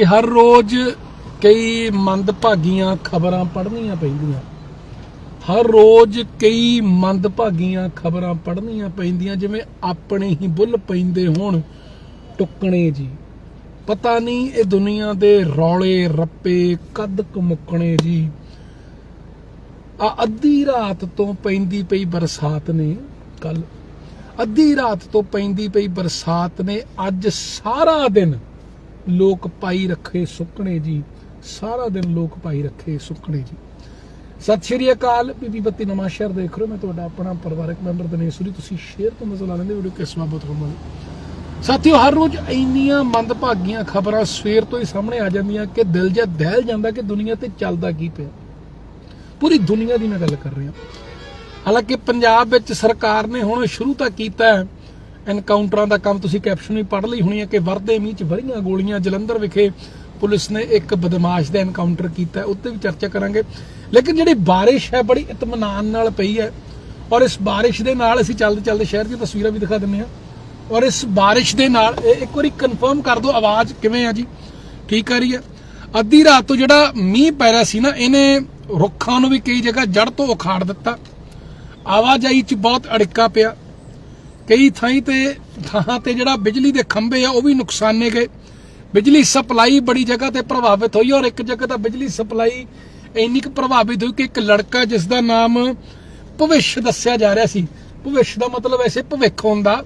ਕਿ ਹਰ ਰੋਜ਼ ਕਈ ਮੰਦਭਾਗੀਆਂ ਖਬਰਾਂ ਪੜ੍ਹਨੀਆਂ ਪੈਂਦੀਆਂ। ਹਰ ਰੋਜ਼ ਕਈ ਮੰਦਭਾਗੀਆਂ ਖਬਰਾਂ ਪੜ੍ਹਨੀਆਂ ਪੈਂਦੀਆਂ, ਜਿਵੇਂ ਆਪਣੇ ਹੀ ਬੁੱਲ ਪੈਂਦੇ ਹੋਣ ਟੁੱਕਣੇ ਜੀ। ਪਤਾ ਨਹੀਂ ਇਹ ਦੁਨੀਆ ਦੇ ਰੌਲੇ ਰੱਪੇ ਕਦ ਮੁੱਕਣੇ ਜੀ। ਆ ਅੱਧੀ ਰਾਤ ਤੋਂ ਪੈਂਦੀ ਪਈ ਬਰਸਾਤ ਨੇ ਕੱਲ ਅੱਧੀ ਰਾਤ ਤੋਂ ਪੈਂਦੀ ਪਈ ਬਰਸਾਤ ਨੇ ਅੱਜ ਸਾਰਾ ਦਿਨ ਲੋਕ ਪਾਈ ਰੱਖੇ ਸੁੱਕਣੇ ਜੀ। ਸਾਰਾ ਦਿਨ ਲੋਕ ਪਾਈ ਰੱਖੇ ਸੁੱਕਣੇ ਜੀ। ਸਤਿ ਸ਼੍ਰੀ ਅਕਾਲ, ਬੀਬੀ ਬੱਤੀ ਨਵਾਂ ਦੇਖ ਰਹੇ ਮੈਂ ਤੁਹਾਡਾ ਆਪਣਾ ਪਰਿਵਾਰਕ ਮੈਂਬਰ ਦਿਨੇਸ਼ ਤੁਸੀਂ ਸ਼ੇਅਰ ਤੋਂ ਮਜ਼ਾ ਲੈਂਦੇ ਵੀਡੀਓ ਕਿਸ ਬਾਬਤ ਹੋਵਾਂ ਸਾਥੀਓ, ਹਰ ਰੋਜ਼ ਇੰਨੀਆਂ ਮੰਦਭਾਗੀਆਂ ਖਬਰਾਂ ਸਵੇਰ ਤੋਂ ਹੀ ਸਾਹਮਣੇ ਆ ਜਾਂਦੀਆਂ ਕਿ ਦਿਲ ਜਾਂ ਦਹਿਲ ਜਾਂਦਾ ਕਿ ਦੁਨੀਆ ਤੇ ਚੱਲਦਾ ਕੀ ਪਿਆ। ਪੂਰੀ ਦੁਨੀਆ ਦੀ ਮੈਂ ਗੱਲ ਕਰ ਰਿਹਾ। ਹਾਲਾਂਕਿ ਪੰਜਾਬ ਵਿੱਚ ਸਰਕਾਰ ਨੇ ਹੁਣ ਸ਼ੁਰੂ ਤਾਂ ਕੀਤਾ ਹੈ ਐਨਕਾਊਂਟਰਾਂ ਦਾ ਕੰਮ ਤੁਸੀਂ ਕੈਪਸ਼ਨ ਵੀ ਪੜ੍ਹ ਲਈ ਹੋਣੀ ਹੈ ਕਿ ਵਰਦੇ ਮੀਂਹ ਚ ਵਰੀਆਂ ਗੋਲੀਆਂ। ਜਲੰਧਰ ਵਿਖੇ ਪੁਲਿਸ ਨੇ ਇੱਕ ਬਦਮਾਸ਼ ਦਾ ਐਨਕਾਊਂਟਰ ਕੀਤਾ ਉੱਤੇ ਵੀ ਚਰਚਾ ਕਰਾਂਗੇ। ਲੇਕਿਨ ਜਿਹੜੀ ਬਾਰਿਸ਼ ਹੈ, ਬੜੀ ਇਤਮਾਨਾਨ ਨਾਲ ਪਈ ਹੈ। ਔਰ ਇਸ ਬਾਰਿਸ਼ ਦੇ ਨਾਲ ਅਸੀਂ ਚੱਲਦੇ ਚੱਲਦੇ ਸ਼ਹਿਰ ਦੀਆਂ ਤਸਵੀਰਾਂ ਵੀ ਦਿਖਾ ਦਿੰਦੇ ਹਾਂ। ਔਰ ਇਸ ਬਾਰਿਸ਼ ਦੇ ਨਾਲ, ਇਹ ਇੱਕ ਵਾਰੀ ਕਨਫਰਮ ਕਰ ਦਿਓ ਆਵਾਜ਼ ਕਿਵੇਂ ਆ ਜੀ। ਠੀਕ ਆ ਰਹੀ ਹੈ। ਅੱਧੀ ਰਾਤ ਤੋਂ ਜਿਹੜਾ ਮੀਂਹ ਪੈ ਰਿਹਾ ਸੀ ਨਾ, ਇਹਨੇ ਰੁੱਖਾਂ ਨੂੰ ਵੀ ਕਈ ਜਗ੍ਹਾ ਜੜ ਤੋਂ ਉਖਾੜ ਦਿੱਤਾ। ਆਵਾਜਾਈ 'ਚ ਬਹੁਤ ਅੜਿੱਕਾ ਪਿਆ। ਕਈ ਥਾਈਂ ਤੇ ਥਾਂ ਤੇ ਜਿਹੜਾ ਬਿਜਲੀ ਦੇ ਖੰਭੇ ਆ, ਉਹ ਵੀ ਨੁਕਸਾਨੇ ਗਏ। ਬਿਜਲੀ ਸਪਲਾਈ ਬੜੀ ਜਗ੍ਹਾ ਤੇ ਪ੍ਰਭਾਵਿਤ ਹੋਈ ਔਰ ਇੱਕ ਜਗ੍ਹਾ ਤਾਂ ਬਿਜਲੀ ਸਪਲਾਈ ਇੰਨੀ ਕੁ ਪ੍ਰਭਾਵਿਤ ਹੋਈ ਕਿ ਇੱਕ ਲੜਕਾ ਜਿਸ ਦਾ ਨਾਮ ਭਵਿੱਖ ਦੱਸਿਆ ਜਾ ਰਿਹਾ ਸੀ। ਭਵਿੱਖ ਦਾ ਮਤਲਬ ਐਸੇ ਭਵਿੱਖ ਹੁੰਦਾ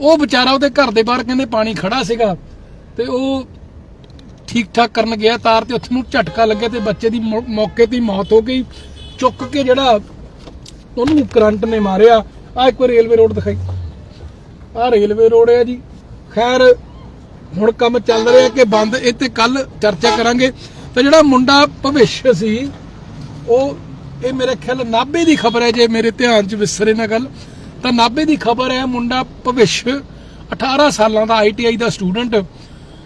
ਉਹ ਵਿਚਾਰਾ ਉਹਦੇ ਘਰ ਦੇ ਬਾਹਰ ਕਹਿੰਦੇ ਪਾਣੀ ਖੜਾ ਸੀਗਾ ਤੇ ਉਹ ਠੀਕ ਠਾਕ ਕਰਨ ਗਿਆ, ਤਾਰ ਤੇ ਉੱਥੇ ਨੂੰ ਝਟਕਾ ਲੱਗਿਆ ਤੇ ਬੱਚੇ ਦੀ ਮੌਕੇ ਤੇ ਮੌਤ ਹੋ ਗਈ। ਚੁੱਕ ਕੇ ਜਿਹੜਾ ਉਹਨੂੰ ਕਰੰਟ ਨੇ ਮਾਰਿਆ। ਆ ਇੱਕ ਵਾਰ ਰੇਲਵੇ ਰੋਡ ਦਿਖਾਈ। ਆ ਰੇਲਵੇ ਰੋਡ ਹੈ ਜੀ। ਖੈਰ, ਹੁਣ ਕੰਮ ਚੱਲ ਰਿਹਾ ਕਿ ਬੰਦ, ਇਹ ਤੇ ਕੱਲ ਚਰਚਾ ਕਰਾਂਗੇ। ਤੇ ਜਿਹੜਾ ਮੁੰਡਾ ਭਵਿੱਖ ਸੀ, ਉਹ, ਇਹ ਮੇਰੇ ਖਿਆਲ ਨਾਭੇ ਦੀ ਖਬਰ ਹੈ ਜੇ ਮੇਰੇ ਧਿਆਨ 'ਚ ਵਿਸਰੇ ਨਾ ਗੱਲ। ਤਾਂ ਨਾਭੇ ਦੀ ਖਬਰ ਹੈ ਮੁੰਡਾ ਭਵਿੱਖ 18 ਸਾਲਾਂ ਦਾ ਆਈਟੀਆਈ ਦਾ ਸਟੂਡੈਂਟ।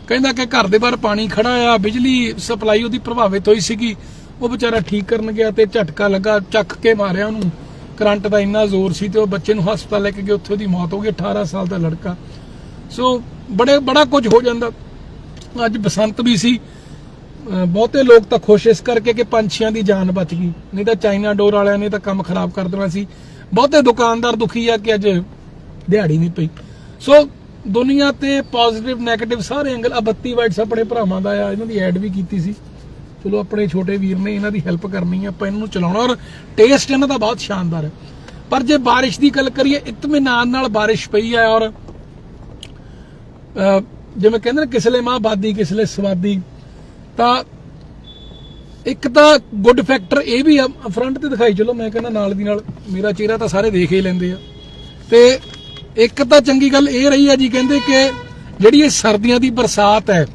ਕਹਿੰਦਾ ਕਿ ਘਰ ਦੇ ਬਾਹਰ ਪਾਣੀ ਖੜਾ ਆ, ਬਿਜਲੀ ਸਪਲਾਈ ਉਹਦੀ ਪ੍ਰਭਾਵਿਤ ਹੋਈ ਸੀਗੀ। ਉਹ ਵਿਚਾਰਾ ਠੀਕ ਕਰਨ ਗਿਆ ਤੇ ਝਟਕਾ ਲੱਗਾ, ਚੱਕ ਕੇ ਮਾਰਿਆ ਉਹਨੂੰ। ਕਰੰਟ ਦਾ ਇੰਨਾ ਜ਼ੋਰ ਸੀ ਤੇ ਉਹ ਬੱਚੇ ਨੂੰ ਹਸਪਤਾਲ ਲੈ ਕੇ ਗਏ, ਉੱਥੇ ਉਹਦੀ ਮੌਤ ਹੋ ਗਈ 18 ਸਾਲ ਦਾ ਲੜਕਾ। ਸੋ ਬੜੇ, ਬੜਾ ਕੁਝ ਹੋ ਜਾਂਦਾ। ਅੱਜ ਬਸੰਤ ਵੀ ਸੀ। ਬਹੁਤੇ ਲੋਕ ਤਾਂ ਖੁਸ਼ ਇਸ ਕਰਕੇ ਕਿ ਪੰਛੀਆਂ ਦੀ ਜਾਨ ਬਚ ਗਈ। ਨਹੀਂ ਤਾਂ ਚਾਈਨਾ ਡੋਰ ਵਾਲਿਆਂ ਨੇ ਤਾਂ ਕੰਮ ਖਰਾਬ ਕਰ ਦੇਣਾ ਸੀ। ਬਹੁਤੇ ਦੁਕਾਨਦਾਰ ਦੁਖੀ ਆ ਕਿ ਅੱਜ ਦਿਹਾੜੀ ਨਹੀਂ ਪਈ। ਸੋ ਦੁਨੀਆ ਤੇ ਪੋਜ਼ਿਟਿਵ 네ਗੇਟਿਵ ਸਾਰੇ ਐਂਗਲ ਆ। 32 ਵਾਈਟਸ ਆਪਣੇ ਭਰਾਵਾਂ ਦਾ ਆ। ਇਹਨਾਂ ਦੀ ਐਡ ਵੀ ਕੀਤੀ ਸੀ। ਚਲੋ ਆਪਣੇ ਛੋਟੇ ਵੀਰ ਨੇ ਇਹਨਾਂ ਦੀ ਹੈਲਪ ਕਰਨੀ ਆ, ਆਪਾਂ ਇਹਨਾਂ ਨੂੰ ਚਲਾਉਣਾ ਔਰ ਟੇਸਟ ਇਹਨਾਂ ਦਾ ਬਹੁਤ ਸ਼ਾਨਦਾਰ ਹੈ। ਪਰ ਜੇ ਬਾਰਿਸ਼ ਦੀ ਗੱਲ ਕਰੀਏ, ਇਤਮਿਨਾਨ ਨਾਲ ਬਾਰਿਸ਼ ਪਈ ਹੈ ਔਰ ਜਿਵੇਂ ਕਹਿੰਦੇ ਨੇ ਕਿਸਲੇ ਮਾਂ ਬਾਦੀ, ਕਿਸਲੇ ਸਵਾਦੀ, ਤਾਂ ਇੱਕ ਤਾਂ ਗੁੱਡ ਫੈਕਟਰ ਇਹ ਵੀ ਆ ਫਰੰਟ ਤੇ ਦਿਖਾਈ, ਚਲੋ ਮੈਂ ਕਹਿੰਦਾ ਨਾਲ ਦੀ ਨਾਲ ਮੇਰਾ ਚਿਹਰਾ ਤਾਂ ਸਾਰੇ ਦੇਖ ਹੀ ਲੈਂਦੇ ਆ। ਤੇ ਇੱਕ ਤਾਂ ਚੰਗੀ ਗੱਲ ਇਹ ਰਹੀ ਆ ਜੀ, ਕਹਿੰਦੇ ਕਿ ਜਿਹੜੀ ਇਹ ਸਰਦੀਆਂ ਦੀ ਬਰਸਾਤ ਹੈ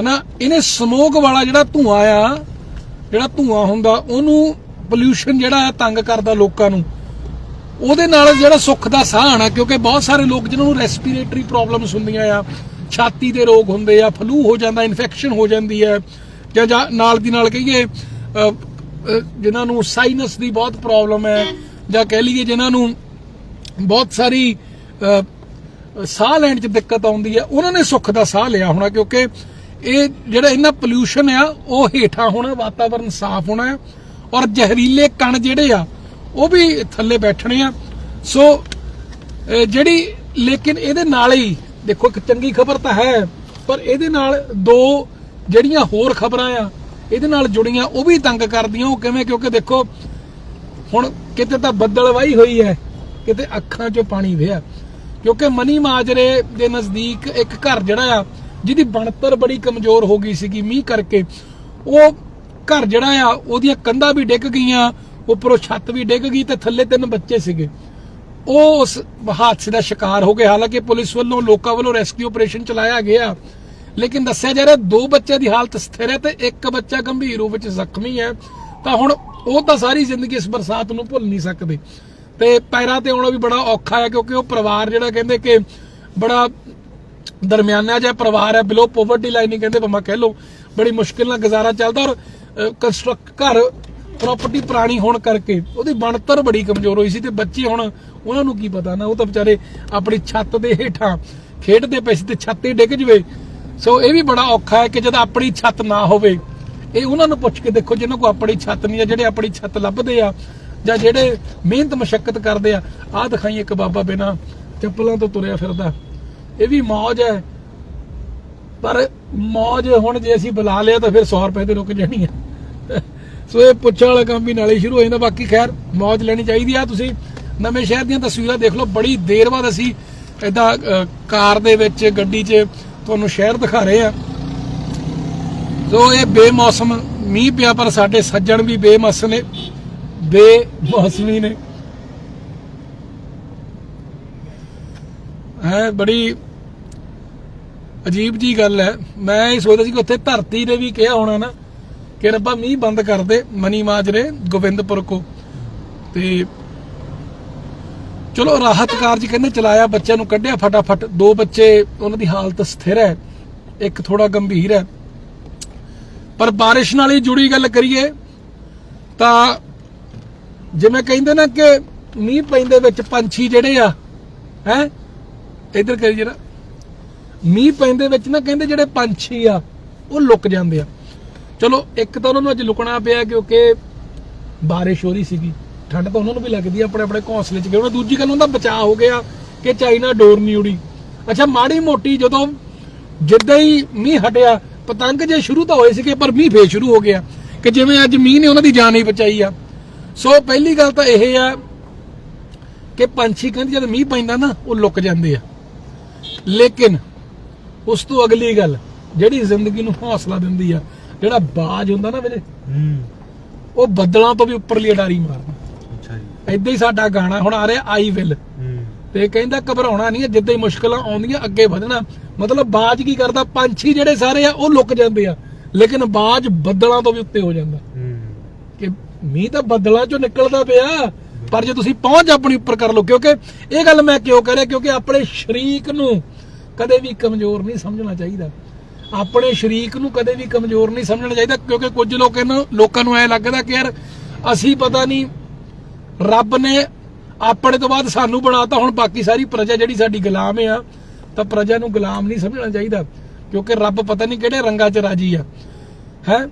ਹਨਾ? ਇਹਨੇ ਸਮੋਕ ਵਾਲਾ ਜਿਹੜਾ ਧੂਆਂ ਆ ਜਿਹੜਾ ਧੂਆਂ ਹੁੰਦਾ ਉਹਨੂੰ ਪੋਲਿਊਸ਼ਨ ਜਿਹੜਾ ਆ ਤੰਗ ਕਰਦਾ ਲੋਕਾਂ ਨੂੰ। ਉਹਦੇ ਨਾਲ ਜਿਹੜਾ ਸੁੱਖ ਦਾ ਸਾਹ ਆਣਾ ਕਿਉਂਕਿ ਬਹੁਤ ਸਾਰੇ ਲੋਕ ਜਿਨ੍ਹਾਂ ਨੂੰ ਰੈਸਪੀਰੇਟਰੀ ਪ੍ਰੋਬਲਮਸ ਹੁੰਦੀਆਂ ਆ ਛਾਤੀ ਦੇ ਰੋਗ ਹੁੰਦੇ ਆ ਫਲੂ ਹੋ ਜਾਂਦਾ ਇਨਫੈਕਸ਼ਨ ਹੋ ਜਾਂਦੀ ਹੈ ਜਾਂ ਜਾਂ ਨਾਲ ਦੀ ਨਾਲ ਕਹੀਏ ਅ, ਜਿਨ੍ਹਾਂ ਨੂੰ ਸਾਈਨਸ ਦੀ ਬਹੁਤ ਪ੍ਰੋਬਲਮ ਹੈ ਜਾਂ ਕਹਿ ਲਈਏ ਜਿਨ੍ਹਾਂ ਨੂੰ ਬਹੁਤ ਸਾਰੀ ਸਾਹ ਲੈਣ 'ਚ ਦਿੱਕਤ ਆਉਂਦੀ ਹੈ ਉਹਨਾਂ ਨੇ ਸੁੱਖ ਦਾ ਸਾਹ ਲਿਆ ਹੋਣਾ ਕਿਉਂਕਿ ਇਹ ਜਿਹੜਾ ਇਹਨਾਂ ਪੋਲਿਊਸ਼ਨ ਆ, ਉਹ ਹੇਠਾਂ ਹੋਣਾ, ਵਾਤਾਵਰਨ ਸਾਫ਼ ਹੋਣਾ ਔਰ ਜ਼ਹਿਰੀਲੇ ਕਣ ਜਿਹੜੇ ਆ, ਉਹ ਵੀ ਥੱਲੇ ਬੈਠਣੇ ਆ। ਸੋ ਜਿਹੜੀ, ਲੇਕਿਨ ਇਹਦੇ ਨਾਲ ਹੀ, ਦੇਖੋ ਇੱਕ ਚੰਗੀ ਖਬਰ ਤਾਂ ਹੈ, ਪਰ ਇਹਦੇ ਨਾਲ ਦੋ ਜਿਹੜੀਆਂ ਹੋਰ ਖਬਰਾਂ ਆ, ਇਹਦੇ ਨਾਲ ਜੁੜੀਆਂ, ਉਹ ਵੀ ਤੰਗ ਕਰਦੀਆਂ, ਉਹ ਕਿਵੇਂ? ਕਿਉਂਕਿ ਦੇਖੋ, ਹੁਣ ਕਿਤੇ ਤਾਂ ਬੱਦਲ ਵਾਹੀ ਹੋਈ ਹੈ, ਕਿਤੇ ਅੱਖਾਂ 'ਚੋਂ ਪਾਣੀ ਵਹਿਆ ਕਿਉਂਕਿ ਮਨੀ ਮਾਜਰੇ ਦੇ ਨਜ਼ਦੀਕ ਇੱਕ ਘਰ ਜਿਹੜਾ ਆ ਜਿਹਦੀ ਬਣਤਰ ਬੜੀ ਕਮਜ਼ੋਰ ਹੋ ਗਈ ਸੀਗੀ ਮੀਂਹ ਕਰਕੇ, ਉਹ ਘਰ ਜਿਹੜਾ ਆ, ਉਹਦੀਆਂ ਕੰਧਾਂ ਵੀ ਡਿੱਗ ਗਈਆਂ, ਉੱਪਰੋਂ ਛੱਤ ਵੀ ਡਿੱਗ ਗਈ ਤੇ ਥੱਲੇ ਤਿੰਨ ਬੱਚੇ ਸੀਗੇ। ਉਹ ਉਸ ਹਾਦਸੇ ਦਾ ਸ਼ਿਕਾਰ ਹੋ ਗਏ। ਹਾਲਾਂਕਿ ਪੁਲਿਸ ਵੱਲੋਂ ਲੋਕਾਂ ਵੱਲੋਂ ਰੈਸਕਿਊ ਆਪਰੇਸ਼ਨ ਚਲਾਇਆ ਗਿਆ। ਲੇਕਿਨ ਦੱਸਿਆ ਜਾ ਰਿਹਾ, ਦੋ ਬੱਚਿਆਂ ਦੀ ਹਾਲਤ ਸਥਿਰ ਹੈ ਤੇ ਇੱਕ ਬੱਚਾ ਗੰਭੀਰ ਰੂਪ ਵਿੱਚ ਜ਼ਖਮੀ ਹੈ। ਤਾਂ ਹੁਣ ਉਹ ਤਾਂ ਸਾਰੀ ਜ਼ਿੰਦਗੀ ਇਸ ਬਰਸਾਤ ਨੂੰ ਭੁੱਲ ਨਹੀਂ ਸਕਦੇ। ਤੇ ਪੈਰਾਂ ਤੇ ਆਉਣਾ ਵੀ ਬੜਾ ਔਖਾ ਹੈ, ਕਿਉਂਕਿ ਉਹ ਪਰਿਵਾਰ ਜਿਹੜਾ ਕਹਿੰਦੇ ਕਿ ਬੜਾ ਦਰਮਿਆਨਾ ਜਿਹਾ ਪਰਿਵਾਰ ਹੈ ਬਿਲੋ ਪੋਵਰਟੀ ਲਾਈਨ ਹੀ ਕਹਿੰਦੇ ਭਾਵੇਂ ਕਹਿ ਲਓ, ਬੜੀ ਮੁਸ਼ਕਿਲ ਨਾਲ ਗੁਜ਼ਾਰਾ ਚੱਲਦਾ ਔਰ ਕੰਸਟਰਕਟ ਘਰ ਪ੍ਰਾਪਰਟੀ ਪੁਰਾਣੀ ਹੋਣ ਕਰਕੇ ਉਹਦੀ ਬਣਤਰ ਬੜੀ ਕਮਜ਼ੋਰ ਹੋਈ ਸੀ ਤੇ ਬੱਚੇ ਹੁਣ ਉਹਨਾਂ ਨੂੰ ਕੀ ਪਤਾ ਨਾ, ਉਹ ਤਾਂ ਵਿਚਾਰੇ ਆਪਣੀ ਛੱਤ ਦੇ ਹੇਠਾਂ ਖੇਡਦੇ ਪਏ ਸੀ ਤੇ ਛੱਤ ਹੀ ਡਿੱਗ ਜਵੇ। ਸੋ ਇਹ ਵੀ ਬੜਾ ਔਖਾ ਹੈ ਕਿ ਜਦ ਆਪਣੀ ਛੱਤ ਨਾ ਹੋਵੇ, ਇਹ ਉਹਨਾਂ ਨੂੰ ਪੁੱਛ ਕੇ ਦੇਖੋ ਜਿਨ੍ਹਾਂ ਕੋ ਆਪਣੀ ਛੱਤ ਨਹੀਂ ਆ, ਜਿਹੜੇ ਆਪਣੀ ਛੱਤ ਲੱਭਦੇ ਆ ਜਾਂ ਜਿਹੜੇ ਮਿਹਨਤ ਮਸ਼ੱਕਤ ਕਰਦੇ ਆ, ਆਹ ਦਿਖਾਈ ਇੱਕ ਬਾਬਾ ਬਿਨਾ ਚੱਪਲਾਂ ਤੋਂ ਤੁਰਿਆ ਫਿਰਦਾ। ਇਹ ਵੀ ਮੌਜ ਹੈ। ਪਰ ਮੌਜ ਹੁਣ ਜੇ ਅਸੀਂ ਬੁਲਾ ਲਿਆ ਤਾਂ ਫਿਰ 100 ਰੁਪਏ ਤੇ ਰੁਕ ਜਾਣੀ ਹੈ ਸੋ ਇਹ ਪੁੱਛਣ ਵਾਲਾ ਕੰਮ ਵੀ ਨਾਲੇ ਸ਼ੁਰੂ ਹੋ ਜਾਂਦਾ। ਬਾਕੀ ਖੈਰ, ਮੌਜ ਲੈਣੀ ਚਾਹੀਦੀ ਆ। ਤੁਸੀਂ ਨਵੇਂ ਸ਼ਹਿਰ ਦੀਆਂ ਤਸਵੀਰਾਂ ਦੇਖ ਲਓ। ਬੜੀ ਦੇਰ ਬਾਅਦ ਅਸੀਂ ਇਦਾਂ ਕਾਰ ਦੇ ਵਿੱਚ, ਗੱਡੀ 'ਚ ਤੁਹਾਨੂੰ ਸ਼ਹਿਰ ਦਿਖਾ ਰਹੇ ਆ। ਸੋ ਇਹ ਬੇਮੌਸਮ ਮੀਂਹ ਪਿਆ, ਪਰ ਸਾਡੇ ਸੱਜਣ ਵੀ ਬੇਮਸ ਨੇ। ਬੇਮੌਸਮੀ ਨੇ। ਹੈ, ਬੜੀ ਅਜੀਬ ਜੀ ਗੱਲ ਹੈ। ਮੈਂ ਇਹ ਸੋਚਦਾ ਸੀ ਕਿ ਉੱਥੇ ਧਰਤੀ ਨੇ ਵੀ ਕਿਹਾ ਹੋਣਾ ਨਾ ਕਿ ਰੱਬਾ ਮੀਂਹ ਬੰਦ ਕਰ ਦੇ, ਮਨੀ ਮਾਜਰੇ, ਗੋਬਿੰਦਪੁਰ ਕੋ। ਤੇ ਚਲੋ ਰਾਹਤ ਕਾਰਜ ਕਹਿੰਦੇ ਚਲਾਇਆ, ਬੱਚਿਆਂ ਨੂੰ ਕੱਢਿਆ ਫਟਾਫਟ। ਦੋ ਬੱਚੇ, ਉਹਨਾਂ ਦੀ ਹਾਲਤ ਸਥਿਰ ਹੈ, ਇੱਕ ਥੋੜਾ ਗੰਭੀਰ ਹੈ। ਪਰ ਬਾਰਿਸ਼ ਨਾਲ ਹੀ ਜੁੜੀ ਗੱਲ ਕਰੀਏ, ਤਾਂ ਜਿਵੇਂ ਕਹਿੰਦੇ ਨਾ ਕਿ ਮੀਂਹ ਪੈਂਦੇ ਵਿੱਚ ਪੰਛੀ ਜਿਹੜੇ ਆ, ਹੈ? ਇੱਧਰ ਕਰੀ ਜਰਾ। ਮੀਂਹ ਪੈਂਦੇ ਵਿੱਚ ਨਾ ਕਹਿੰਦੇ ਜਿਹੜੇ ਪੰਛੀ ਆ, ਉਹ ਲੁਕ ਜਾਂਦੇ ਆ। ਚਲੋ, ਇੱਕ ਤਾਂ ਉਹਨਾਂ ਨੂੰ ਅੱਜ ਲੁਕਣਾ ਪਿਆ ਕਿਉਂਕਿ ਬਾਰਿਸ਼ ਹੋ ਰਹੀ ਸੀਗੀ। ਠੰਡ ਤਾਂ ਉਹਨਾਂ ਨੂੰ ਵੀ ਲੱਗਦੀ ਆ, ਆਪਣੇ ਆਪਣੇ ਘੌਂਸਲੇ 'ਚ ਗਏ ਉਹਨਾਂ ਦੂਜੀ ਗੱਲ ਉਹਦਾ ਬਚਾਅ ਹੋ ਗਿਆ ਕਿ ਚਾਈਨਾ ਡੋਰ ਨਹੀਂ ਉੜੀ। ਅੱਛਾ, ਮਾੜੀ ਮੋਟੀ ਜਦੋਂ ਜਿੱਦਾਂ ਹੀ ਮੀਂਹ ਹਟਿਆ, ਪਤੰਗ ਜੇ ਸ਼ੁਰੂ ਤਾਂ ਹੋਏ ਸੀਗੇ, ਪਰ ਮੀਂਹ ਫੇਰ ਸ਼ੁਰੂ ਹੋ ਗਿਆ ਕਿ ਜਿਵੇਂ ਅੱਜ ਮੀਂਹ ਨੇ ਉਹਨਾਂ ਦੀ ਜਾਨ ਹੀ ਬਚਾਈ ਆ। ਸੋ ਪਹਿਲੀ ਗੱਲ ਤਾਂ ਇਹ ਆ ਕਿ ਪੰਛੀ ਕਹਿੰਦੇ ਜਦ ਮੀਂਹ ਪੈਂਦਾ ਨਾ, ਉਹ ਲੁਕ ਜਾਂਦੇ ਆ। ਲੇਕਿਨ ਉਸ ਤੋਂ ਅਗਲੀ ਗੱਲ ਜਿਹੜੀ ਜ਼ਿੰਦਗੀ ਨੂੰ ਹੌਸਲਾ ਦਿੰਦੀ ਆ ਜਿਹੜਾ ਬਾਜ ਹੁੰਦਾ ਨਾ ਵੀਰੇ ਹੂੰ। ਉਹ ਬੱਦਲਾਂ ਤੋਂ ਵੀ ਉੱਪਰਲੀ ਅਡਾਰੀ ਮਾਰਦਾ। ਅੱਛਾ ਜੀ। ਏਦਾਂ ਹੀ ਸਾਡਾ ਗਾਣਾ ਹੁਣ ਆ ਰਿਹਾ ਆਈ ਵਿਲ ਹੂੰ। ਤੇ ਕਹਿੰਦਾ ਘਬਰਾਉਣਾ ਨਹੀਂ ਜਿੱਦਾਂ ਹੀ ਮੁਸ਼ਕਲਾਂ ਆਉਂਦੀਆਂ ਅੱਗੇ ਵਧਣਾ। ਮਤਲਬ ਬਾਜ ਕੀ ਕਰਦਾ ਪੰਛੀ ਜਿਹੜੇ ਸਾਰੇ ਆ ਉਹ ਲੁਕ ਜਾਂਦੇ ਆ। ਲੇਕਿਨ ਬਾਜ ਬੱਦਲਾਂ ਤੋਂ ਵੀ ਉੱਤੇ ਹੋ ਜਾਂਦਾ। ਹੂੰ। ਕਿ ਮੀਂਹ ਤਾਂ ਬੱਦਲਾਂ ਚੋਂ ਨਿਕਲਦਾ ਪਿਆ ਪਰ ਜੇ ਤੁਸੀਂ ਪਹੁੰਚ ਆਪਣੀ ਉੱਪਰ ਕਰ ਲਓ ਕਿਉਂਕਿ ਇਹ ਗੱਲ ਮੈਂ ਕਿਉਂ ਕਰ ਰਿਹਾ ਕਿਉਂਕਿ ਆਪਣੇ ਸ਼ਰੀਕ ਨੂੰ ਕਦੇ ਵੀ ਕਮਜ਼ੋਰ ਨਹੀਂ ਸਮਝਣਾ ਚਾਹੀਦਾ। ਆਪਣੇ ਸ਼ਰੀਕ ਨੂੰ ਕਦੇ ਵੀ ਕਮਜ਼ੋਰ ਨਹੀਂ ਸਮਝਣਾ ਚਾਹੀਦਾ, ਕਿਉਂਕਿ ਕੁਝ ਲੋਕਾਂ ਨੂੰ ਲੋਕਾਂ ਨੂੰ ਐ ਲੱਗਦਾ ਕਿ ਯਾਰ ਅਸੀਂ ਪਤਾ ਨਹੀਂ, ਰੱਬ ਨੇ ਆਪਣੇ ਤੋਂ ਬਾਅਦ ਸਾਨੂੰ ਬਣਾਤਾ, ਹੁਣ ਬਾਕੀ ਸਾਰੀ ਪ੍ਰਜਾ ਜਿਹੜੀ ਸਾਡੀ ਗੁਲਾਮ ਆ, ਤਾਂ ਪ੍ਰਜਾ ਨੂੰ ਗੁਲਾਮ ਨਹੀਂ ਸਮਝਣਾ ਚਾਹੀਦਾ, ਕਿਉਂਕਿ ਰੱਬ ਪਤਾ ਨਹੀਂ ਕਿਹੜੇ ਰੰਗਾਂ 'ਚ ਰਾਜੀ ਆ। ਹੈ?